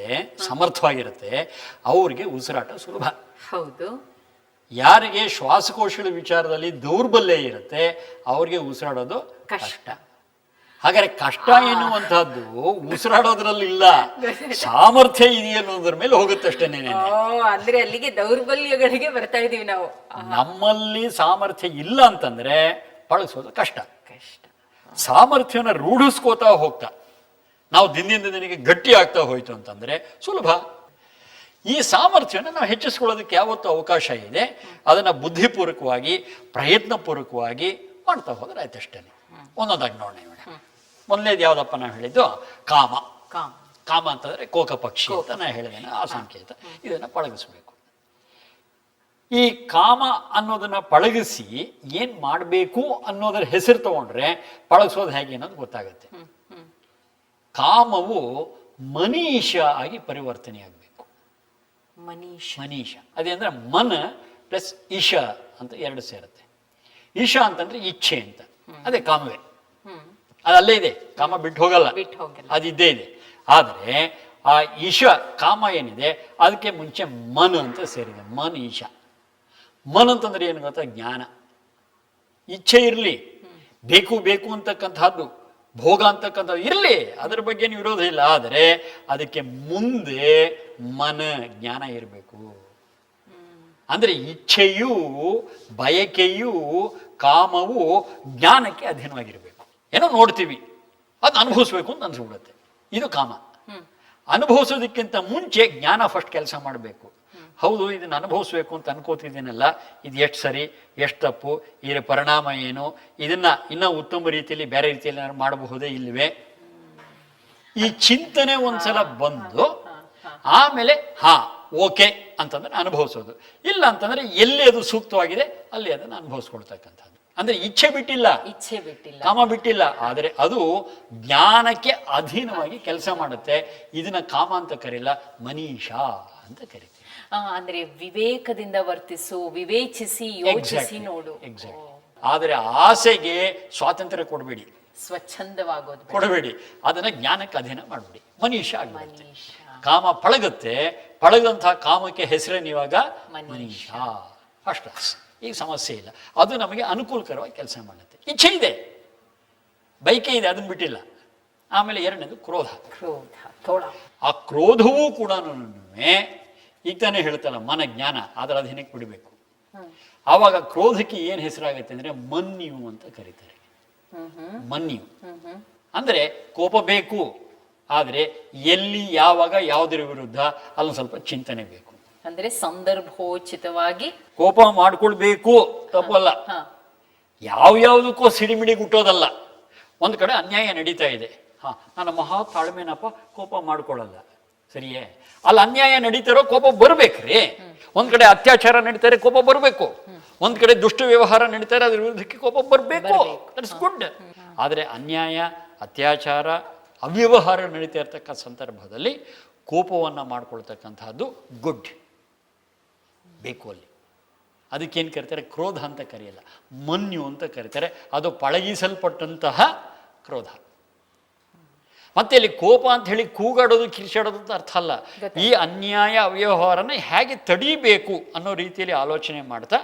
Speaker 1: ಸಮರ್ಥವಾಗಿರುತ್ತೆ ಅವ್ರಿಗೆ ಉಸಿರಾಟ ಸುಲಭ.
Speaker 2: ಹೌದು.
Speaker 1: ಯಾರಿಗೆ ಶ್ವಾಸಕೋಶಗಳ ವಿಚಾರದಲ್ಲಿ ದೌರ್ಬಲ್ಯ ಇರುತ್ತೆ ಅವ್ರಿಗೆ ಉಸಿರಾಡೋದು
Speaker 2: ಕಷ್ಟ.
Speaker 1: ಹಾಗಾದ್ರೆ ಕಷ್ಟ ಎನ್ನುವಂತಹದ್ದು ಉಸಿರಾಡೋದ್ರಲ್ಲಿಲ್ಲ. ಸಾಮರ್ಥ್ಯ ಇದೆ ಅನ್ನೋದ್ರ ಮೇಲೆ
Speaker 2: ಹೋಗುತ್ತಷ್ಟೇ ಅಂದ್ರೆ ಅಲ್ಲಿಗೆ ದೌರ್ಬಲ್ಯಗಳಿಗೆ ಬರ್ತಾ ಇದೀವಿ ನಾವು.
Speaker 1: ನಮ್ಮಲ್ಲಿ ಸಾಮರ್ಥ್ಯ ಇಲ್ಲ ಅಂತಂದ್ರೆ ಬಳಸೋದು ಕಷ್ಟ.
Speaker 2: ಕಷ್ಟ.
Speaker 1: ಸಾಮರ್ಥ್ಯನ ರೂಢಿಸ್ಕೋತಾ ಹೋಗ್ತಾ ನಾವು ದಿನದಿಂದ ದಿನಕ್ಕೆ ಗಟ್ಟಿ ಆಗ್ತಾ ಹೋಯ್ತು ಅಂತಂದ್ರೆ ಸುಲಭ. ಈ ಸಾಮರ್ಥ್ಯವನ್ನು ನಾವು ಹೆಚ್ಚಿಸ್ಕೊಳ್ಳೋದಕ್ಕೆ ಯಾವತ್ತೂ ಅವಕಾಶ ಇದೆ. ಅದನ್ನ ಬುದ್ಧಿಪೂರ್ವಕವಾಗಿ ಪ್ರಯತ್ನಪೂರ್ವಕವಾಗಿ ಮಾಡ್ತಾ ಹೋದ್ರೆ ಆಯ್ತು ಅಷ್ಟೇ. ಒಂದೊಂದಾಗಿ ನೋಡಿ ಮೊದಲನೇದು ಯಾವುದಪ್ಪ ನಾವು ಹೇಳಿದ್ದು? ಕಾಮ.
Speaker 2: ಕಾಮ.
Speaker 1: ಕಾಮ ಅಂತಂದ್ರೆ ಕೋಕ ಪಕ್ಷಿ ಅಂತ ನಾನು ಹೇಳಿದ್ದೇನೆ ಆ ಸಂಕೇತ. ಇದನ್ನ ಪಳಗಿಸ್ಬೇಕು. ಈ ಕಾಮ ಅನ್ನೋದನ್ನ ಪಳಗಿಸಿ ಏನ್ ಮಾಡಬೇಕು ಅನ್ನೋದರ ಹೆಸರು ತಗೊಂಡ್ರೆ ಪಳಗಿಸೋದು ಹೇಗೆ ಅನ್ನೋದು ಗೊತ್ತಾಗುತ್ತೆ. ಕಾಮವು ಮನೀಷ ಆಗಿ ಪರಿವರ್ತನೆ
Speaker 2: ಮನೀಶ್
Speaker 1: ಮನೀಷ. ಅದೇ ಅಂದ್ರೆ ಮನ ಪ್ಲಸ್ ಇಶ ಅಂತ ಎರಡು ಸೇರುತ್ತೆ. ಈಶಾ ಅಂತಂದ್ರೆ ಇಚ್ಛೆ ಅಂತ. ಅದೇ ಕಾಮವೇ.
Speaker 2: ಹ್ಮ್.
Speaker 1: ಅದು ಅಲ್ಲೇ ಇದೆ. ಕಾಮ ಬಿಟ್ಟು ಹೋಗಲ್ಲ.
Speaker 2: ಬಿಟ್ಟು ಹೋಗಲ್ಲ.
Speaker 1: ಅದಿದ್ದೇ ಇದೆ. ಆದರೆ ಆ ಇಶ ಕಾಮ ಏನಿದೆ ಅದಕ್ಕೆ ಮುಂಚೆ ಮನ ಅಂತ ಸೇರಿದೆ. ಮನ್ ಈಶ. ಮನ್ ಅಂತಂದ್ರೆ ಏನು ಗೊತ್ತಾ? ಜ್ಞಾನ. ಇಚ್ಛೆ ಇರಲಿ. ಬೇಕು ಬೇಕು ಅಂತಕ್ಕಂಥದ್ದು ಭೋಗ ಅಂತಕ್ಕಂಥದ್ದು ಇರಲಿ. ಅದರ ಬಗ್ಗೆ ಇರೋದಿಲ್ಲ ವಿರೋಧ ಇಲ್ಲ. ಆದರೆ ಅದಕ್ಕೆ ಮುಂದೆ ಮನ ಜ್ಞಾನ ಇರಬೇಕು. ಅಂದ್ರೆ ಇಚ್ಛೆಯೂ ಬಯಕೆಯೂ ಕಾಮವು ಜ್ಞಾನಕ್ಕೆ ಅಧೀನವಾಗಿರಬೇಕು. ಏನೋ ನೋಡ್ತೀವಿ ಅದು ಅನುಭವಿಸ್ಬೇಕು ಅಂತ ಅನ್ಸಿಬಿಡುತ್ತೆ. ಇದು ಕಾಮ. ಅನುಭವಿಸೋದಕ್ಕಿಂತ ಮುಂಚೆ ಜ್ಞಾನ ಫಸ್ಟ್ ಕೆಲಸ ಮಾಡಬೇಕು. ಹೌದು ಇದನ್ನು ಅನುಭವಿಸ್ಬೇಕು ಅಂತ ಅನ್ಕೋತಿದ್ದೀನಲ್ಲ ಇದು ಎಷ್ಟು ಸರಿ ಎಷ್ಟು ತಪ್ಪು ಇದರ ಪರಿಣಾಮ ಏನು ಇದನ್ನ ಇನ್ನೂ ಉತ್ತಮ ರೀತಿಯಲ್ಲಿ ಬೇರೆ ರೀತಿಯಲ್ಲಿ ಮಾಡಬಹುದೇ ಇಲ್ವೇ? ಈ ಚಿಂತನೆ ಒಂದ್ಸಲ ಬಂದು ಆಮೇಲೆ ಹಾ ಓಕೆ ಅಂತಂದ್ರೆ ಅನುಭವಿಸೋದು. ಇಲ್ಲ ಅಂತಂದ್ರೆ ಎಲ್ಲಿ ಅದು ಸೂಕ್ತವಾಗಿದೆ ಅಲ್ಲಿ ಅದನ್ನು ಅನುಭವಿಸ್ಕೊಳ್ತಕ್ಕಂಥದ್ದು. ಅಂದ್ರೆ ಇಚ್ಛೆ ಬಿಟ್ಟಿಲ್ಲ.
Speaker 2: ಇಚ್ಛೆ ಬಿಟ್ಟಿಲ್ಲ.
Speaker 1: ಕಾಮ ಬಿಟ್ಟಿಲ್ಲ. ಆದರೆ ಅದು ಜ್ಞಾನಕ್ಕೆ ಅಧೀನವಾಗಿ ಕೆಲಸ ಮಾಡುತ್ತೆ. ಇದನ್ನ ಕಾಮ ಅಂತ ಕರೀಲ್ಲ ಮನೀಷಾ ಅಂತ ಕರಿತೀವಿ.
Speaker 2: ಅಂದ್ರೆ ವಿವೇಕದಿಂದ ವರ್ತಿಸು ವಿವೇಚಿಸಿ ಯೋಚಿಸಿ ನೋಡು.
Speaker 1: ಎಕ್ಸಾಕ್ಟ್ ಆದರೆ ಆಸೆಗೆ ಸ್ವಾತಂತ್ರ್ಯ ಕೊಡಬೇಡಿ.
Speaker 2: ಸ್ವಚ್ಛಂದವಾಗೋದು ಬೇಡ.
Speaker 1: ಕೊಡಬೇಡಿ. ಅದನ್ನ ಜ್ಞಾನಕ್ಕೆ ಅಧೀನ ಮಾಡಬೇಡಿ. ಮನೀಷ. ಕಾಮ ಪಳಗುತ್ತೆ ಪಳಗಂತಹ ಕಾಮಕ್ಕೆ ಹೆಸರೇನು ಇವಾಗ?
Speaker 2: ಮನೀಷ.
Speaker 1: ಅಷ್ಟ ಈ ಈಗ ಸಮಸ್ಯೆ ಇಲ್ಲ. ಅದು ನಮಗೆ ಅನುಕೂಲಕರವಾಗಿ ಕೆಲಸ ಮಾಡುತ್ತೆ. ಇಚ್ಛೆ ಇದೆ. ಬೈಕೆ ಇದೆ ಅದನ್ನ ಬಿಟ್ಟಿಲ್ಲ. ಆಮೇಲೆ ಎರಡನೇದು ಕ್ರೋಧ.
Speaker 2: ಕ್ರೋಧ
Speaker 1: ಆ ಕ್ರೋಧವೂ ಕೂಡ ಈಗ ತಾನೇ ಹೇಳ್ತಲ್ಲ ಮನ ಜ್ಞಾನ ಅದರ ಅಧೀನಕ್ಕೆ ಬಿಡಬೇಕು. ಆವಾಗ ಕ್ರೋಧಕ್ಕೆ ಏನು ಹೆಸರಾಗುತ್ತೆ ಅಂದ್ರೆ ಮನ್ಯು ಅಂತ ಕರೀತಾರೆ. ಮನ್ಯು. ಅಂದ್ರೆ ಕೋಪ ಬೇಕು. ಆದರೆ ಎಲ್ಲಿ ಯಾವಾಗ ಯಾವುದರ ವಿರುದ್ಧ ಅಲ್ಲೊಂದು ಸ್ವಲ್ಪ ಚಿಂತನೆ ಬೇಕು.
Speaker 2: ಅಂದ್ರೆ ಸಂದರ್ಭೋಚಿತವಾಗಿ
Speaker 1: ಕೋಪ ಮಾಡ್ಕೊಳ್ಬೇಕು ತಪ್ಪಲ್ಲ. ಯಾವ ಯಾವುದಕ್ಕೂ ಸಿಡಿಮಿಡಿ ಗುಟ್ಟೋದಲ್ಲ ಒಂದು ಕಡೆ ಅನ್ಯಾಯ ನಡೀತಾ ಇದೆ. ಹಾ ನನ್ನ ಮಹಾ ತಾಳ್ಮೆನಪ್ಪ ಕೋಪ ಮಾಡ್ಕೊಳ್ಳಲ್ಲ. ಸರಿಯೇ? ಅಲ್ಲಿ ಅನ್ಯಾಯ ನಡೀತಾರೋ ಕೋಪ ಬರ್ಬೇಕ್ರಿ. ಒಂದ್ ಕಡೆ ಅತ್ಯಾಚಾರ ನಡೀತಾರೆ ಕೋಪ ಬರಬೇಕು. ಒಂದ್ ಕಡೆ ದುಷ್ಟ ವ್ಯವಹಾರ ನಡೀತಾರೆ ಅದ್ರ ವಿರುದ್ಧಕ್ಕೆ ಕೋಪ ಬರಬೇಕು.
Speaker 2: ಬರ್ಬೇಕು.
Speaker 1: ದಟ್ಸ್ ಗುಡ್ ಆದರೆ ಅನ್ಯಾಯ ಅತ್ಯಾಚಾರ ಅವ್ಯವಹಾರ ನಡೀತಾ ಇರ್ತಕ್ಕ ಸಂದರ್ಭದಲ್ಲಿ ಕೋಪವನ್ನು ಮಾಡ್ಕೊಳ್ತಕ್ಕಂಥದ್ದು ಗುಡ್. ಬೇಕು ಅಲ್ಲಿ. ಅದಕ್ಕೇನು ಕರೀತಾರೆ? ಕ್ರೋಧ ಅಂತ ಕರೆಯಲ್ಲ. ಮನ್ಯು ಅಂತ ಕರೀತಾರೆ. ಅದು ಪಳಗಿಸಲ್ಪಟ್ಟಂತಹ ಕ್ರೋಧ. ಮತ್ತೆ ಇಲ್ಲಿ ಕೋಪ ಅಂತ ಹೇಳಿ ಕೂಗಾಡೋದು ಕಿರ್ಚಾಡೋದು ಅಂತ ಅರ್ಥ ಅಲ್ಲ. ಈ ಅನ್ಯಾಯ ಅವ್ಯವಹಾರನ ಹೇಗೆ ತಡೀಬೇಕು ಅನ್ನೋ ರೀತಿಯಲ್ಲಿ ಆಲೋಚನೆ ಮಾಡ್ತಾ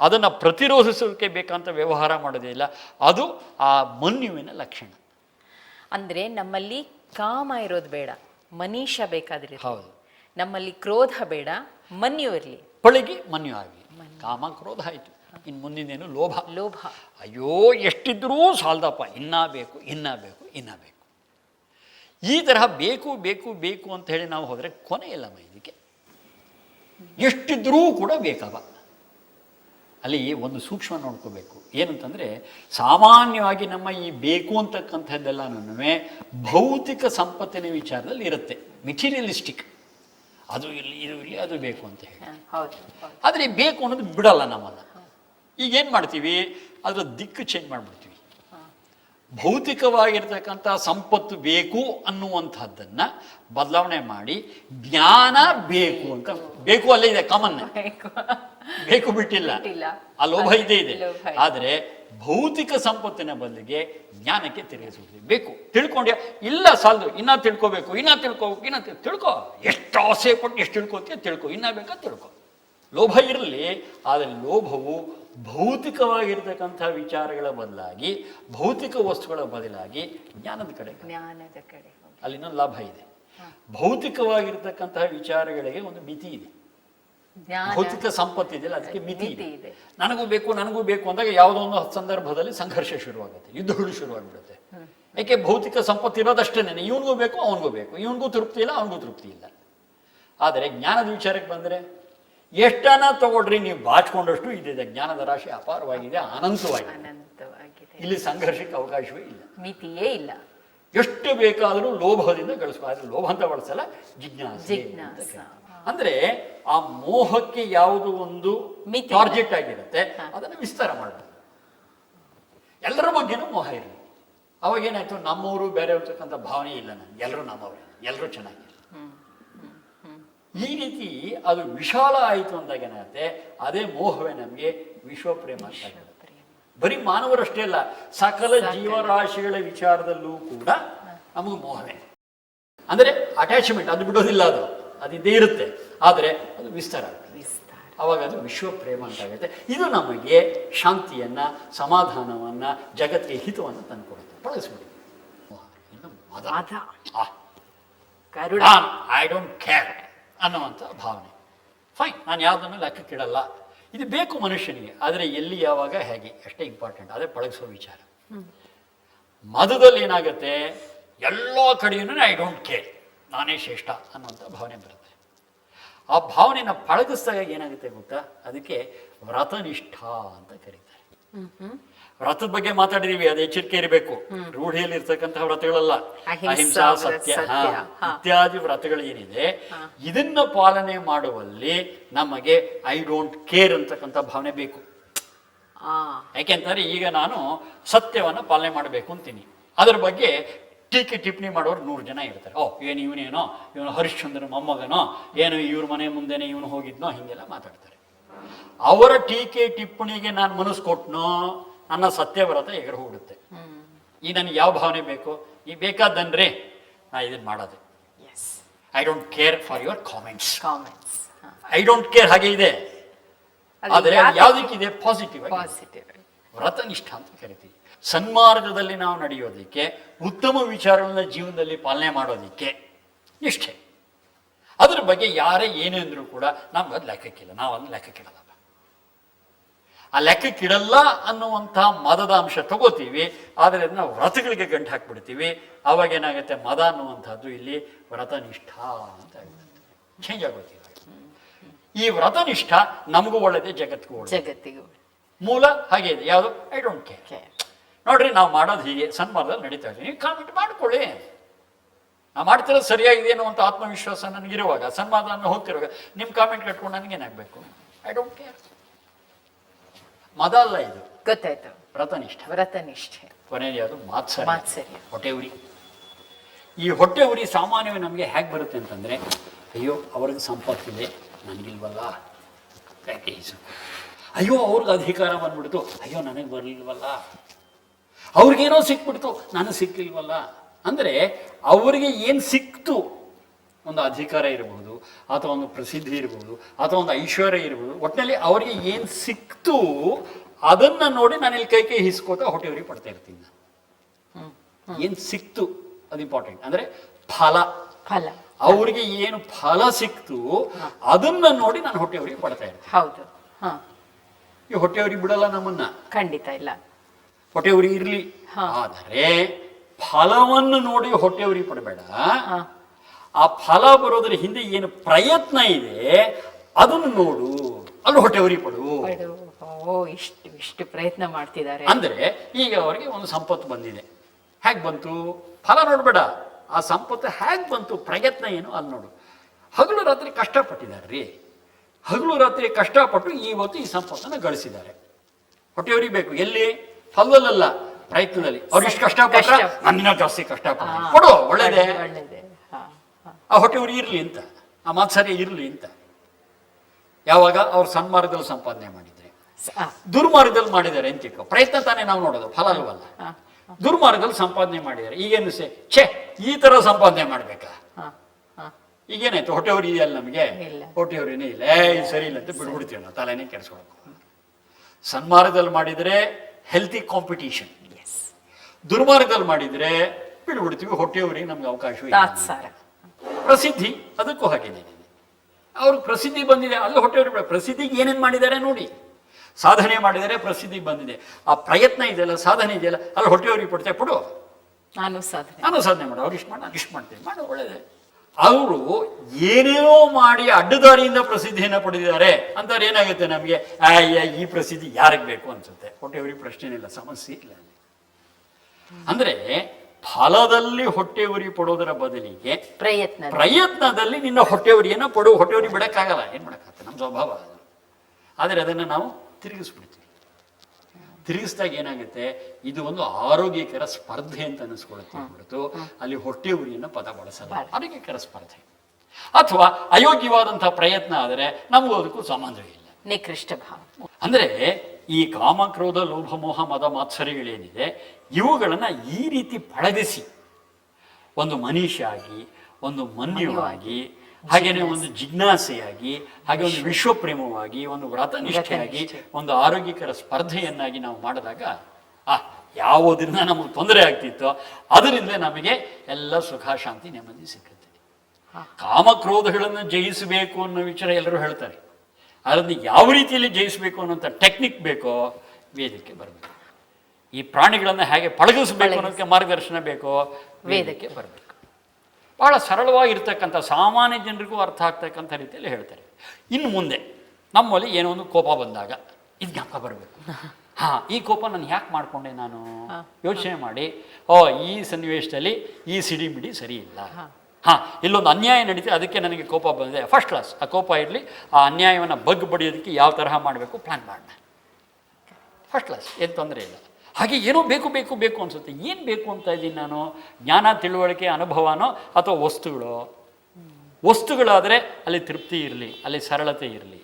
Speaker 1: ಅದನ್ನು ಪ್ರತಿರೋಧಿಸೋದಕ್ಕೆ ಬೇಕಂತ ವ್ಯವಹಾರ ಮಾಡೋದಿಲ್ಲ ಅದು ಆ ಮನ್ಯುವಿನ ಲಕ್ಷಣ.
Speaker 2: ಅಂದ್ರೆ ನಮ್ಮಲ್ಲಿ ಕಾಮ ಇರೋದು ಬೇಡ ಮನೀಷ ಬೇಕಾದ್ರೆ
Speaker 1: ಹೌದು.
Speaker 2: ನಮ್ಮಲ್ಲಿ ಕ್ರೋಧ ಬೇಡ ಮನ್ಯು ಇರಲಿ.
Speaker 1: ಪಳಗಿ ಮನ್ಯು ಆಗಲಿ. ಕಾಮ ಕ್ರೋಧ ಆಯಿತು. ಇನ್ನು ಮುಂದಿನೇನು ಲೋಭ.
Speaker 2: ಲೋಭ.
Speaker 1: ಅಯ್ಯೋ ಎಷ್ಟಿದ್ರೂ ಸಾಲದಪ್ಪ ಇನ್ನ ಬೇಕು ಇನ್ನ ಬೇಕು ಇನ್ನ ಬೇಕು. ಈ ತರಹ ಬೇಕು ಬೇಕು ಬೇಕು ಅಂತ ಹೇಳಿ ನಾವು ಹೋದರೆ ಕೊನೆ ಇಲ್ಲಮ್ಮ ಇದಕ್ಕೆ ಎಷ್ಟಿದ್ರೂ ಕೂಡ ಬೇಕವ. ಅಲ್ಲಿ ಒಂದು ಸೂಕ್ಷ್ಮ ನೋಡ್ಕೋಬೇಕು. ಏನಂತಂದರೆ ಸಾಮಾನ್ಯವಾಗಿ ನಮ್ಮ ಈ ಬೇಕು ಅಂತಕ್ಕಂಥದ್ದೆಲ್ಲನೂ ಭೌತಿಕ ಸಂಪತ್ತಿನ ವಿಚಾರದಲ್ಲಿ ಇರುತ್ತೆ. ಮೆಟೀರಿಯಲಿಸ್ಟಿಕ್. ಅದು ಇಲ್ಲಿ ಇದು ಇಲ್ಲಿ ಅದು ಬೇಕು ಅಂತ ಹೇಳಿ. ಆದರೆ ಈ ಬೇಕು ಅನ್ನೋದು ಬಿಡಲ್ಲ ನಮ್ಮನ್ನು. ಈಗ ಏನು ಮಾಡ್ತೀವಿ? ಅದರ ದಿಕ್ಕು ಚೇಂಜ್ ಮಾಡಿಬಿಡ್ತೀವಿ. ಭೌತಿಕವಾಗಿರ್ತಕ್ಕಂಥ ಸಂಪತ್ತು ಬೇಕು ಅನ್ನುವಂಥದ್ದನ್ನು ಬದಲಾವಣೆ ಮಾಡಿ ಜ್ಞಾನ ಬೇಕು ಅಂತ. ಬೇಕು ಅಲ್ಲೇ ಇದೆ ಕಾಮನ್ ಬೇಕು ಬಿಟ್ಟಿಲ್ಲ. ಆ ಲೋಭ ಇದೆ ಇದೆ. ಆದರೆ ಭೌತಿಕ ಸಂಪತ್ತಿನ ಬದಲಿಗೆ ಜ್ಞಾನಕ್ಕೆ ತಿರುಗಿಸುವುದು ಬೇಕು. ತಿಳ್ಕೊಂಡ್ಯ? ಇಲ್ಲ ಸಾಲದು. ಇನ್ನ ತಿಳ್ಕೊಬೇಕು. ಇನ್ನ ತಿಳ್ಕೋಬೇಕು. ಇನ್ನ ತಿಳ್- ತಿಳ್ಕೊ. ಎಷ್ಟು ಆಸೆ ಕೊಟ್ಟು ಎಷ್ಟು ತಿಳ್ಕೊತೀಯ ತಿಳ್ಕೊ. ಇನ್ನ ಬೇಕಾ ತಿಳ್ಕೊ. ಲೋಭ ಇರಲಿ ಆದರೆ ಲೋಭವು ಭೌತಿಕವಾಗಿರ್ತಕ್ಕಂಥ ವಿಚಾರಗಳ ಬದಲಾಗಿ ಭೌತಿಕ ವಸ್ತುಗಳ ಬದಲಾಗಿ ಜ್ಞಾನದ ಕಡೆ
Speaker 2: ಜ್ಞಾನದ ಕಡೆ.
Speaker 1: ಅಲ್ಲಿನ ಲಾಭ ಇದೆ. ಭೌತಿಕವಾಗಿರ್ತಕ್ಕಂತಹ ವಿಚಾರಗಳಿಗೆ ಒಂದು ಮಿತಿ ಇದೆ. ಭೌತಿಕ ಸಂಪತ್ತು ಇದೆಯಲ್ಲ ಅದಕ್ಕೆ ಮಿತಿ ಇದೆ. ನನಗೂ ಬೇಕು ನನಗೂ ಬೇಕು ಅಂದಾಗ ಯಾವುದೋ ಒಂದು ಸಂದರ್ಭದಲ್ಲಿ ಸಂಘರ್ಷ ಶುರುವಾಗುತ್ತೆ ಯುದ್ಧಗಳು ಶುರುವಾಗ್ಬಿಡುತ್ತೆ. ಯಾಕೆ ಭೌತಿಕ ಸಂಪತ್ತು ಇರೋದಷ್ಟೇನೆ ಇವನಿಗೂ ಬೇಕು ಅವನಿಗೂ ಬೇಕು. ಇವನಿಗೂ ತೃಪ್ತಿ ಇಲ್ಲ ಅವನಿಗೂ ತೃಪ್ತಿ ಇಲ್ಲ. ಆದರೆ ಜ್ಞಾನದ ವಿಚಾರಕ್ಕೆ ಬಂದರೆ ಎಷ್ಟನ ತಗೊಳ್ರಿ ನೀವು ಬಾಚ್ಕೊಂಡಷ್ಟು ಇದಿದೆ. ಜ್ಞಾನದ ರಾಶಿ ಅಪಾರವಾಗಿದೆ ಅನಂತವಾಗಿದೆ. ಇಲ್ಲಿ ಸಂಘರ್ಷಕ್ಕೆ ಅವಕಾಶವೇ ಇಲ್ಲ.
Speaker 2: ಮಿತಿಯೇ ಇಲ್ಲ.
Speaker 1: ಎಷ್ಟು ಬೇಕಾದರೂ ಲೋಭದಿಂದ ಗಳಿಸ್ಬೋದು ಆದ್ರೆ ಲೋಭ ಅಂತ ಬಳಸಲ್ಲ ಜಿಜ್ಞಾಸೆ. ಅಂದ್ರೆ ಆ ಮೋಹಕ್ಕೆ ಯಾವುದು ಒಂದು
Speaker 2: ಟಾರ್ಜೆಟ್
Speaker 1: ಟಾರ್ಗೆಟ್ ಆಗಿರುತ್ತೆ ಅದನ್ನು ವಿಸ್ತಾರ ಮಾಡಬೇಕು. ಎಲ್ಲರ ಬಗ್ಗೆನೂ ಮೋಹ ಇರಲಿ. ಅವಾಗ ಏನಾಯ್ತು? ನಮ್ಮವರು ಬೇರೆ ಇರ್ತಕ್ಕಂಥ ಭಾವನೆ ಇಲ್ಲ ನನಗೆ ಎಲ್ಲರೂ ನಮ್ಮವರೇ. ಎಲ್ಲರೂ ಚೆನ್ನಾಗಿ ಈ ರೀತಿ ಅದು ವಿಶಾಲ ಆಯಿತು ಅಂದಾಗ ಏನಾಗುತ್ತೆ? ಅದೇ ಮೋಹವೇ ನಮಗೆ ವಿಶ್ವಪ್ರೇಮ ಅಂತ ಆಗುತ್ತೆ. ಬರೀ ಮಾನವರಷ್ಟೇ ಅಲ್ಲ ಸಕಲ ಜೀವರಾಶಿಗಳ ವಿಚಾರದಲ್ಲೂ ಕೂಡ ನಮಗೆ ಮೋಹವೇ. ಅಂದರೆ ಅಟ್ಯಾಚ್ಮೆಂಟ್ ಅದು ಬಿಡೋದಿಲ್ಲ ಅದು. ಅದು ಇದ್ದೇ ಇರುತ್ತೆ. ಆದರೆ ಅದು ವಿಸ್ತಾರ
Speaker 2: ವಿಸ್ತಾರ.
Speaker 1: ಅವಾಗ ಅದು ವಿಶ್ವ ಪ್ರೇಮ ಅಂತ ಆಗುತ್ತೆ. ಇದು ನಮಗೆ ಶಾಂತಿಯನ್ನ ಸಮಾಧಾನವನ್ನ ಜಗತ್ತಿಗೆ ಹಿತವನ್ನು ತಂದುಕೊಡುತ್ತೆ. ಬಳಸ್ಬಿಡಿ. ಐ ಡೋಂಟ್ ಕೇರ್ ಅನ್ನುವಂಥ ಭಾವನೆ. ಫೈನ್ ನಾನು ಯಾವುದನ್ನು ಲೆಕ್ಕಕ್ಕಿಡಲ್ಲ ಇದು ಬೇಕು ಮನುಷ್ಯನಿಗೆ ಆದರೆ ಎಲ್ಲಿ ಯಾವಾಗ ಹೇಗೆ ಅಷ್ಟೇ ಇಂಪಾರ್ಟೆಂಟ್ ಅದೇ ಪಳಗಿಸುವ ವಿಚಾರ. ಮದದಲ್ಲಿ ಏನಾಗುತ್ತೆ? ಎಲ್ಲ ಕಡೆಯೂ ಐ ಡೋಂಟ್ ಕೇರ್ ನಾನೇ ಶ್ರೇಷ್ಠ ಅನ್ನುವಂಥ ಭಾವನೆ ಬರುತ್ತೆ. ಆ ಭಾವನೆನ ಪಳಗಿಸಿದಾಗ ಏನಾಗುತ್ತೆ ಗೊತ್ತಾ ಅದಕ್ಕೆ ವ್ರತನಿಷ್ಠ ಅಂತ ಕರೀತಾರೆ. ವ್ರತದ ಬಗ್ಗೆ ಮಾತಾಡಿದೀವಿ ಅದು ಎಚ್ಚರಿಕೆ ಇರಬೇಕು. ರೂಢಿಯಲ್ಲಿ ಇರ್ತಕ್ಕಂತಹ ವ್ರತಗಳಲ್ಲ.
Speaker 2: ಅಹಿಂಸಾ
Speaker 1: ಸತ್ಯ. ಇತ್ಯಾದಿ ವ್ರತಗಳು ಏನಿದೆ ಇದನ್ನ ಪಾಲನೆ ಮಾಡುವಲ್ಲಿ ನಮಗೆ ಐ ಡೋಂಟ್ ಕೇರ್ ಅಂತಕ್ಕಂಥ ಭಾವನೆ ಬೇಕು.
Speaker 2: ಆ.
Speaker 1: ಯಾಕೆಂತಂದ್ರೆ ಈಗ ನಾನು ಸತ್ಯವನ್ನು ಪಾಲನೆ ಮಾಡಬೇಕು ಅಂತೀನಿ. ಅದರ ಬಗ್ಗೆ ಟೀಕೆ ಟಿಪ್ಪಣಿ ಮಾಡೋರು ನೂರು ಜನ ಇರ್ತಾರೆ. ಓ ಏನು ಇವನೇನೋ? ಇವನು ಹರಿಶ್ಚಂದ್ರ ಮೊಮ್ಮಗನೋ? ಏನು ಇವ್ರ ಮನೆ ಮುಂದೆನೆ ಇವನು ಹೋಗಿದ್ನೋ? ಹೀಗೆಲ್ಲ ಮಾತಾಡ್ತಾರೆ. ಅವರ ಟೀಕೆ ಟಿಪ್ಪಣಿಗೆ ನಾನು ಮನಸ್ಸು ಕೊಟ್ನೋ? ನನ್ನ ಸತ್ಯವ್ರತ ಎಗರು ಹೋಗುತ್ತೆ. ಈ ನನಗೆ ಯಾವ ಭಾವನೆ ಬೇಕು? ಈ ಬೇಕಾದನ್ರಿ ನಾ ಇದನ್ನ ಮಾಡೋದು. I don't care for your comments
Speaker 2: comments
Speaker 1: I don't care ಹಾಗೆ ಇದೆ. ಆದರೆ ಯಾವುದಕ್ಕಿದೆ? ಪಾಸಿಟಿವ್
Speaker 2: ಪಾಸಿಟಿವ್
Speaker 1: ವ್ರತನಿಷ್ಠ ಅಂತ ಕರಿತೀವಿ. ಸನ್ಮಾರ್ಗದಲ್ಲಿ ನಾವು ನಡೆಯೋದಕ್ಕೆ ಉತ್ತಮ ವಿಚಾರಗಳನ್ನ ಜೀವನದಲ್ಲಿ ಪಾಲನೆ ಮಾಡೋದಕ್ಕೆ ನಿಷ್ಠೆ. ಅದರ ಬಗ್ಗೆ ಯಾರೇ ಏನೇ ಅಂದ್ರೂ ಕೂಡ ನಮ್ಗೆ ಅದು ಲೆಕ್ಕಕ್ಕಿಲ್ಲ ನಾವು ಅದನ್ನು ಲೆಕ್ಕಕ್ಕಿಡಲ್ಲ ಆ ಲೆಕ್ಕಕ್ಕಿಡಲ್ಲ ಅನ್ನುವಂಥ ಮದದ ಅಂಶ ತಗೋತೀವಿ ಆದರೆ ಅದನ್ನ ವ್ರತಗಳಿಗೆ ಗಂಟು ಹಾಕ್ಬಿಡ್ತೀವಿ. ಅವಾಗ ಏನಾಗುತ್ತೆ ಮದ ಅನ್ನುವಂಥದ್ದು ಇಲ್ಲಿ ವ್ರತನಿಷ್ಠ ಅಂತ ಆಗುತ್ತೆ ಚೇಂಜ್ ಆಗೋತೀವಿ ಈ ವ್ರತನಿಷ್ಠ ನಮಗೂ ಒಳ್ಳೆಯದೇ ಜಗತ್ತಿಗೂ ಒಳ್ಳೆಯದು
Speaker 2: ಜಗತ್ತಿಗೂ
Speaker 1: ಮೂಲ ಹಾಗೆ ಇದೆ. ಯಾವುದು? ಐ ಡೋಂಟ್ ಕೇರ್
Speaker 2: ಕೇರ್
Speaker 1: ನೋಡ್ರಿ ನಾವು ಮಾಡೋದು ಹೀಗೆ. ಸನ್ಮಾರ್ಗದಲ್ಲಿ ನಡೀತಾ ಇದ್ದೀವಿ ನೀವು ಕಾಮೆಂಟ್ ಮಾಡ್ಕೊಳ್ಳಿ. ನಾವು ಮಾಡ್ತಿರೋದು ಸರಿಯಾಗಿದೆ ಅಂತ ಆತ್ಮವಿಶ್ವಾಸ ನನಗಿರುವಾಗ ಸನ್ಮಾನ ಹೋಗ್ತಿರುವಾಗ ನಿಮ್ಮ ಕಾಮೆಂಟ್ ಕಟ್ಕೊಂಡು ನನಗೇನಾಗಬೇಕು ಐ ಡೋಂಟ್ ಕೇರ್ ಮದ ಅಲ್ಲ ಇದು.
Speaker 2: ಗೊತ್ತಾಯ್ತು.
Speaker 1: ವ್ರತನಿಷ್ಠ.
Speaker 2: ವ್ರತನಿಷ್ಠೆ.
Speaker 1: ಕೊನೆಯಲ್ಲಿ ಅದು ಮಾತ್ಸರ್ಯ.
Speaker 2: ಮಾತ್ಸರ್ಯ.
Speaker 1: ಹೊಟ್ಟೆ ಉರಿ. ಈ ಹೊಟ್ಟೆ ಉರಿ ಸಾಮಾನ್ಯವಾಗಿ ನಮಗೆ ಹೇಗೆ ಬರುತ್ತೆ ಅಂತಂದರೆ ಅಯ್ಯೋ ಅವ್ರಿಗೆ ಸಂಪತ್ತಿದೆ ನನಗಿಲ್ವಲ್ಲ. ಪ್ಯಾಕೇಜ್ ಅಯ್ಯೋ ಅವ್ರಿಗೆ ಅಧಿಕಾರ ಬಂದ್ಬಿಡ್ತು. ಅಯ್ಯೋ ನನಗೆ ಬರಲಿಲ್ವಲ್ಲ. ಅವ್ರಿಗೇನೋ ಸಿಕ್ಬಿಡ್ತು. ನಾನು ಸಿಕ್ಕಿಲ್ವಲ್ಲ? ಅಂದರೆ ಅವರಿಗೆ ಏನು ಸಿಕ್ತು? ಒಂದು ಅಧಿಕಾರ ಇರಬಹುದು ಅಥವಾ ಒಂದು ಪ್ರಸಿದ್ಧಿ ಇರಬಹುದು ಅಥವಾ ಒಂದು ಐಶ್ವರ್ಯ ಇರಬಹುದು ಒಟ್ಟಿನಲ್ಲಿ ಅವರಿಗೆ ಏನು ಸಿಕ್ತು ಅದನ್ನ ನೋಡಿ ನಾನು ಇಲ್ಲಿ ಕೈ ಕೈ ಹಿಸ್ಕೋತಾ ಹೊಟ್ಟೆವರಿಗೆ ಪಡ್ತಾ ಇರ್ತೀನಿ ನಾನು. ಏನು ಸಿಕ್ತು ಅದು ಇಂಪಾರ್ಟೆಂಟ್ ಅಂದ್ರೆ ಫಲ.
Speaker 2: ಫಲ.
Speaker 1: ಅವರಿಗೆ ಏನು ಫಲ ಸಿಕ್ತು ಅದನ್ನ ನೋಡಿ ನಾನು ಹೊಟ್ಟೆವರಿಗೆ ಪಡ್ತಾ ಇರ್ತೀನಿ.
Speaker 2: ಹೌದು. ಹಾ.
Speaker 1: ಈ ಹೊಟ್ಟೆವರಿಗೆ ಬಿಡಲ್ಲ ನಮ್ಮನ್ನ?
Speaker 2: ಖಂಡಿತ ಇಲ್ಲ.
Speaker 1: ಹೊಟ್ಟೆವರಿ ಇರಲಿ. ಆದರೆ ಫಲವನ್ನು ನೋಡಿ ಹೊಟ್ಟೆವರಿ ಪಡಬೇಡ. ಆ ಫಲ ಬರೋದ್ರ ಹಿಂದೆ ಏನು ಪ್ರಯತ್ನ ಇದೆ ಅದನ್ನು ನೋಡು. ಅಲ್ಲಿ ಹೊಟ್ಟೆವರಿ ಪಡು.
Speaker 2: ಓ ಇಷ್ಟು ಇಷ್ಟು ಪ್ರಯತ್ನ ಮಾಡ್ತಿದ್ದಾರೆ.
Speaker 1: ಅಂದ್ರೆ ಈಗ ಅವರಿಗೆ ಒಂದು ಸಂಪತ್ತು ಬಂದಿದೆ. ಹೇಗೆ ಬಂತು? ಫಲ ನೋಡ್ಬೇಡ. ಆ ಸಂಪತ್ತು ಹೇಗೆ ಬಂತು? ಪ್ರಯತ್ನ ಏನು? ಅಲ್ಲಿ ನೋಡು. ಹಗಲು ರಾತ್ರಿ ಕಷ್ಟಪಟ್ಟಿದ್ದಾರೆ ರೀ ಹಗಲು ರಾತ್ರಿ ಕಷ್ಟಪಟ್ಟು ಇವತ್ತು ಈ ಸಂಪತ್ತನ್ನು ಗಳಿಸಿದ್ದಾರೆ. ಹೊಟ್ಟೆಯವರಿಗೆ ಬೇಕು. ಎಲ್ಲಿ? ಫಲದಲ್ಲ ಪ್ರಯತ್ನದಲ್ಲಿ ಅವ್ರು ಕಷ್ಟ
Speaker 2: ಕಷ್ಟ.
Speaker 1: ನನ್ನಿನ ಜಾಸ್ತಿ
Speaker 2: ಕಷ್ಟ.
Speaker 1: ಕೊಡು ಒಳ್ಳೇದೇ ಆ ಹೊಟ್ಟೆ ಹೊಟ್ಟೆವ್ರಿ ಇರಲಿ ಅಂತ ಆ ಮಾತ್ಸರ್ಯ ಇರಲಿ ಅಂತ. ಯಾವಾಗ ಅವ್ರು ಸನ್ಮಾರ್ಗದಲ್ಲಿ ಸಂಪಾದನೆ ಮಾಡಿದ್ರೆ. ದುರ್ಮಾರ್ಗದಲ್ಲಿ ಮಾಡಿದ್ದಾರೆ ಅಂತ ಇಟ್ಕೋ ಪ್ರಯತ್ನ ತಾನೇ ನಾವು ನೋಡೋದು ಫಲ ಅಲ್ವಲ್ಲ. ದುರ್ಮಾರ್ಗದಲ್ಲಿ ಸಂಪಾದನೆ ಮಾಡಿದ್ದಾರೆ. ಈಗೇನು ಸೆ ಛೇ ಈ ತರ ಸಂಪಾದನೆ ಮಾಡ್ಬೇಕಾ? ಈಗೇನಾಯ್ತು? ಹೊಟ್ಟೆವ್ರಿ ಇದೆಯಲ್ಲ ನಮಗೆ?
Speaker 2: ಇಲ್ಲ.
Speaker 1: ಹೊಟ್ಟೆವ್ರಿನೇ ಇಲ್ಲ. ಏ ಸರಿ ಇಲ್ಲ ಅಂತ ಬಿಡ್ಬಿಡ್ತೀವಿ ನಾವು ತಲೆನೇ ಕೆಡಿಸ್ಕೊಳ್ಬೇಕು ಸನ್ಮಾರ್ಗದಲ್ಲಿ ಮಾಡಿದರೆ ಹೆಲ್ತಿ ಕಾಂಪಿಟೀಷನ್ ದುರ್ಮಾರ್ಗದಲ್ಲಿ ಮಾಡಿದ್ರೆ ಬಿಡ್ಬಿಡ್ತೀವಿ ಹೊಟ್ಟೆಯವರಿಗೆ ನಮ್ಗೆ ಅವಕಾಶವೇ.
Speaker 2: ತಾತ್ಸಾರ.
Speaker 1: ಪ್ರಸಿದ್ಧಿ ಅದಕ್ಕೂ ಹಾಗೆ ಅವ್ರಿಗೆ ಪ್ರಸಿದ್ಧಿ ಬಂದಿದೆ ಅಲ್ಲಿ ಹೊಟ್ಟೆವ್ರಿ ಪ್ರಸಿದ್ಧಿಗೆ ಏನೇನು ಮಾಡಿದ್ದಾರೆ ನೋಡಿ. ಸಾಧನೆ ಮಾಡಿದರೆ ಪ್ರಸಿದ್ಧಿ ಬಂದಿದೆ. ಆ ಪ್ರಯತ್ನ ಇದೆಯಲ್ಲ ಸಾಧನೆ ಇದೆಯಲ್ಲ ಅಲ್ಲಿ ಹೊಟ್ಟೆವರಿಗೆ ಪಡ್ತೆ ಕೊಡು
Speaker 2: ನಾನು ಸಾಧನೆ
Speaker 1: ನಾನು ಸಾಧನೆ ಮಾಡು ಅವ್ರು ಇಷ್ಟು ಮಾಡಿ ನಾನು ಇಷ್ಟು ಮಾಡ್ತೀನಿ ಮಾಡು ಒಳ್ಳೇದೇ. ಅವರು ಏನೇನೋ ಮಾಡಿ ಅಡ್ಡದಾರಿಯಿಂದ ಪ್ರಸಿದ್ಧಿಯನ್ನು ಪಡೆದಿದ್ದಾರೆ ಅಂತಾರೆ ಏನಾಗುತ್ತೆ ನಮಗೆ? ಅಯ್ಯ ಈ ಪ್ರಸಿದ್ಧಿ ಯಾರಿಗೆ ಬೇಕು ಅನ್ಸುತ್ತೆ? ಹೊಟ್ಟೆವರಿಗೆ ಪ್ರಶ್ನೆ ಇಲ್ಲ ಸಮಸ್ಯೆ ಇಲ್ಲ ಅಂದ್ರೆ ಫಲದಲ್ಲಿ ಹೊಟ್ಟೆ ಉರಿ ಪಡೋದರ ಬದಲಿಗೆ
Speaker 2: ಪ್ರಯತ್ನ
Speaker 1: ಪ್ರಯತ್ನದಲ್ಲಿ ನಿನ್ನ ಹೊಟ್ಟೆ ಉರಿಯನ್ನ ಪಡು ಹೊಟ್ಟೆ ಉರಿ ಬಿಡಕ್ಕಾಗಲ್ಲ ಏನ್ ಮಾಡಕ್ಕಾಗ ನಮ್ಮ ಸ್ವಭಾವ ಅದು. ಆದರೆ ಅದನ್ನು ನಾವು ತಿರುಗಿಸ್ಬಿಡ್ತೀವಿ. ತಿರುಗಿಸಿದಾಗ ಏನಾಗುತ್ತೆ? ಇದು ಒಂದು ಆರೋಗ್ಯಕರ ಸ್ಪರ್ಧೆ ಅಂತ ಅನಿಸ್ಕೊಳ್ಳುತ್ತೆ ಹೊರತು ಅಲ್ಲಿ ಹೊಟ್ಟೆ ಉರಿಯನ್ನು ಪದ ಬಳಸಲ್ಲ. ಆರೋಗ್ಯಕರ ಸ್ಪರ್ಧೆ. ಅಥವಾ ಅಯೋಗ್ಯವಾದಂತಹ ಪ್ರಯತ್ನ ಆದರೆ ನಮಗೂ ಅದಕ್ಕೂ ಸಂಬಂಧವೇ ಇಲ್ಲ.
Speaker 2: ನಿಕೃಷ್ಟ ಭಾವ.
Speaker 1: ಅಂದ್ರೆ ಈ ಕಾಮ ಕ್ರೋಧ ಲೋಭ ಮೋಹ ಮದ ಮಾತ್ಸರ್ಯಗಳೇನಿದೆ ಇವುಗಳನ್ನ ಈ ರೀತಿ ಪಳಗಿಸಿ ಒಂದು ಮನುಷ್ಯ ಆಗಿ ಒಂದು ಮನ್ಯವಾಗಿ ಹಾಗೇನೆ ಒಂದು ಜಿಜ್ಞಾಸೆಯಾಗಿ ಹಾಗೆ ಒಂದು ವಿಶ್ವಪ್ರೇಮವಾಗಿ ಒಂದು ವ್ರತನಿಷ್ಠೆಯಾಗಿ
Speaker 2: ವ್ರತನಿಷ್ಠೆ.
Speaker 1: ಒಂದು ಆರೋಗ್ಯಕರ ಸ್ಪರ್ಧೆಯನ್ನಾಗಿ ನಾವು ಮಾಡಿದಾಗ ಆ ಯಾವುದರಿಂದ ನಮಗೆ ತೊಂದರೆ ಆಗ್ತಿತ್ತೋ ಅದರಿಂದ ನಮಗೆ ಎಲ್ಲ ಸುಖ ಶಾಂತಿ ನೆಮ್ಮದಿ ಸಿಕ್ಕುತ್ತೆ. ಕಾಮಕ್ರೋಧಗಳನ್ನು ಜಯಿಸಬೇಕು ಅನ್ನೋ ವಿಚಾರ ಎಲ್ಲರೂ ಹೇಳ್ತಾರೆ. ಅದನ್ನು ಯಾವ ರೀತಿಯಲ್ಲಿ ಜಯಿಸಬೇಕು ಅನ್ನೋಂಥ ಟೆಕ್ನಿಕ್ ಬೇಕೋ ವೇದಕ್ಕೆ ಬರಬೇಕು. ಈ ಪ್ರಾಣಿಗಳನ್ನು ಹೇಗೆ ಪಳಗಿಸಬೇಕು ಅನ್ನೋದಕ್ಕೆ ಮಾರ್ಗದರ್ಶನ ಬೇಕೋ ವೇದಕ್ಕೆ. ಬರಬೇಕು. ಬಹಳ ಸರಳವಾಗಿರ್ತಕ್ಕಂಥ ಸಾಮಾನ್ಯ ಜನರಿಗೂ ಅರ್ಥ ಆಗ್ತಕ್ಕಂಥ ರೀತಿಯಲ್ಲಿ ಹೇಳ್ತಾರೆ. ಇನ್ನು ಮುಂದೆ ನಮ್ಮಲ್ಲಿ ಏನೋ ಒಂದು ಕೋಪ ಬಂದಾಗ ಇದು ಜ್ಞಾಪಕ ಬರಬೇಕು. ಹಾಂ ಈ ಕೋಪ ನಾನು ಯಾಕೆ ಮಾಡಿಕೊಂಡೆ ನಾನು? ಯೋಚನೆ ಮಾಡಿ. ಓ ಈ ಸನ್ನಿವೇಶದಲ್ಲಿ ಈ ಸಿಡಿಮಿಡಿ ಸರಿ ಇಲ್ಲ. ಹಾಂ. ಇಲ್ಲೊಂದು ಅನ್ಯಾಯ ನಡೀತಿದೆ ಅದಕ್ಕೆ ನನಗೆ ಕೋಪ ಬಂದಿದೆ. ಫಸ್ಟ್ ಕ್ಲಾಸ್ ಆ ಕೋಪ ಇರಲಿ ಆ ಅನ್ಯಾಯವನ್ನು ಬಗ್ ಬಡಿಯೋದಕ್ಕೆ ಯಾವ ತರಹ ಮಾಡಬೇಕು ಪ್ಲ್ಯಾನ್ ಮಾಡೋಣ ಫಸ್ಟ್ ಕ್ಲಾಸ್ ಏನು ತೊಂದರೆ ಇಲ್ಲ. ಹಾಗೆ ಏನೋ ಬೇಕು ಬೇಕು ಬೇಕು ಅನ್ಸುತ್ತೆ. ಏನು ಬೇಕು ಅಂತ ಇದ್ದೀನಿ ನಾನು? ಜ್ಞಾನ ತಿಳುವಳಿಕೆ ಅನುಭವನೋ ಅಥವಾ ವಸ್ತುಗಳು? ವಸ್ತುಗಳಾದರೆ ಅಲ್ಲಿ ತೃಪ್ತಿ ಇರಲಿ ಅಲ್ಲಿ ಸರಳತೆ ಇರಲಿ.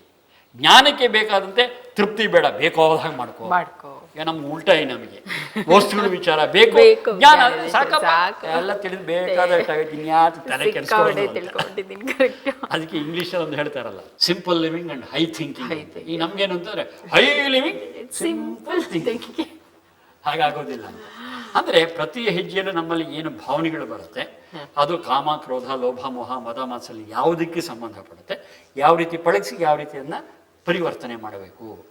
Speaker 1: ಜ್ಞಾನಕ್ಕೆ ಬೇಕಾದಂತೆ ತೃಪ್ತಿ ಬೇಡ ಬೇಕಾದಾಗ ಮಾಡ್ಕೋ.
Speaker 2: ಮಾಡ್ಕೋ.
Speaker 1: ನಮ್ಗೆ ಉಲ್ಟಾ ನಮಗೆ. ವಸ್ತುಗಳ ವಿಚಾರ ಬೇಕು ಜ್ಞಾನ ಸಾಕಪ್ಪ. ಎಲ್ಲ ತಿಳಿದು ಬೇಕಾದ ಇನ್ಯಾತು ತಲೆ
Speaker 2: ಕೆಲಸ
Speaker 1: ಅದಕ್ಕೆ ಇಂಗ್ಲೀಷಲ್ಲಿ ಒಂದು ಹೇಳ್ತಾರಲ್ಲ simple living and high thinking
Speaker 2: ಈ ನಮ್ಗೆ
Speaker 1: ಏನಂತಂದ್ರೆ ನಮ್ಗೇನು ಅಂತಂದ್ರೆ ಹೈ ಲಿವಿಂಗ್
Speaker 2: ಸಿಂಪಲ್ ಥಿಂಕಿಂಗ್
Speaker 1: ಹಾಗಾಗೋದಿಲ್ಲ. ಅಂದ್ರೆ ಪ್ರತಿ ಹೆಜ್ಜೆಯಲ್ಲೂ ನಮ್ಮಲ್ಲಿ ಏನು ಭಾವನೆಗಳು ಬರುತ್ತೆ ಅದು ಕಾಮ ಕ್ರೋಧ ಲೋಭ ಮೋಹ ಮದ ಮಾಸಲ್ಲಿ ಯಾವುದಕ್ಕೆ ಸಂಬಂಧಪಡುತ್ತೆ ಯಾವ ರೀತಿ ಪಳಗಿಸಿ ಯಾವ ರೀತಿಯನ್ನ ಪರಿವರ್ತನೆ ಮಾಡಬೇಕು.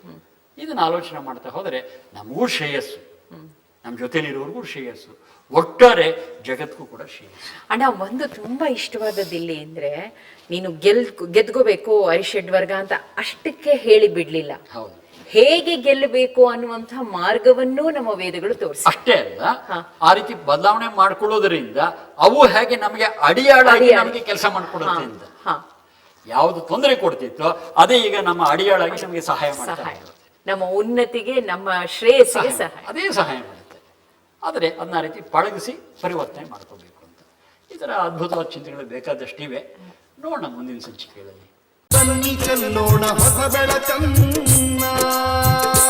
Speaker 1: ಇದನ್ನ ಆಲೋಚನೆ ಮಾಡ್ತಾ ಹೋದರೆ ನಮಗೂ ಶ್ರೇಯಸ್ಸು. ನಮ್ಮ ಜೊತೆಲಿರೋರ್ಗೂ ಶ್ರೇಯಸ್ಸು. ಒಟ್ಟಾರೆ ಜಗತ್ಗೂ ಕೂಡ ಶ್ರೇಯಸ್ಸು.
Speaker 2: ಅಣ್ಣ ಒಂದು ತುಂಬಾ ಇಷ್ಟವಾದದ್ದು ಇಲ್ಲಿ ಅಂದ್ರೆ ನೀನು ಗೆಲ್ ಗೆದ್ಕೋಬೇಕು ಅರಿಷಡ್ ವರ್ಗ ಅಂತ ಅಷ್ಟಕ್ಕೆ ಹೇಳಿ ಬಿಡ್ಲಿಲ್ಲ
Speaker 1: ಹೌದು.
Speaker 2: ಹೇಗೆ ಗೆಲ್ಲಬೇಕು ಅನ್ನುವಂತಹ ಮಾರ್ಗವನ್ನು ನಮ್ಮ ವೇದಗಳು ತೋರಿಸಿ
Speaker 1: ಅಷ್ಟೇ ಅಲ್ಲ. ಆ ರೀತಿ ಬದಲಾವಣೆ ಮಾಡ್ಕೊಳ್ಳೋದ್ರಿಂದ ಅವು ಹೇಗೆ ನಮಗೆ ಅಡಿಯಾಳಾಗಿ
Speaker 2: ಅಡಿಯಾಳ.
Speaker 1: ನಮಗೆ ಕೆಲಸ ಮಾಡ್ಕೊಡುತ್ತೆ ಅಂತ
Speaker 2: ಹಾ.
Speaker 1: ಯಾವುದು ತೊಂದರೆ ಕೊಡ್ತಿತ್ತೋ ಅದೇ ಈಗ ನಮ್ಮ ಅಡಿಯಾಳಾಗಿ ನಮಗೆ ಸಹಾಯ ಮಾಡ್ತಾ
Speaker 2: ಸಹಾಯ. ನಮ್ಮ ಉನ್ನತಿಗೆ ನಮ್ಮ ಶ್ರೇಯಸ್ಸಿಗೆ
Speaker 1: ಸಹಾಯ. ಅದೇ ಸಹಾಯ ಮಾಡುತ್ತೆ. ಆದರೆ ಅದನ್ನ ರೀತಿ ಪಳಗಿಸಿ ಪರಿವರ್ತನೆ ಮಾಡ್ಕೋಬೇಕು ಅಂತ. ಈ ಥರ ಅದ್ಭುತವಾದ ಚಿಂತನೆಗಳು ಬೇಕಾದಷ್ಟಿವೆ. ನೋಡೋಣ ಮುಂದಿನ ಸಂಚಿಕೆಗಳಲ್ಲಿ.
Speaker 3: Krishna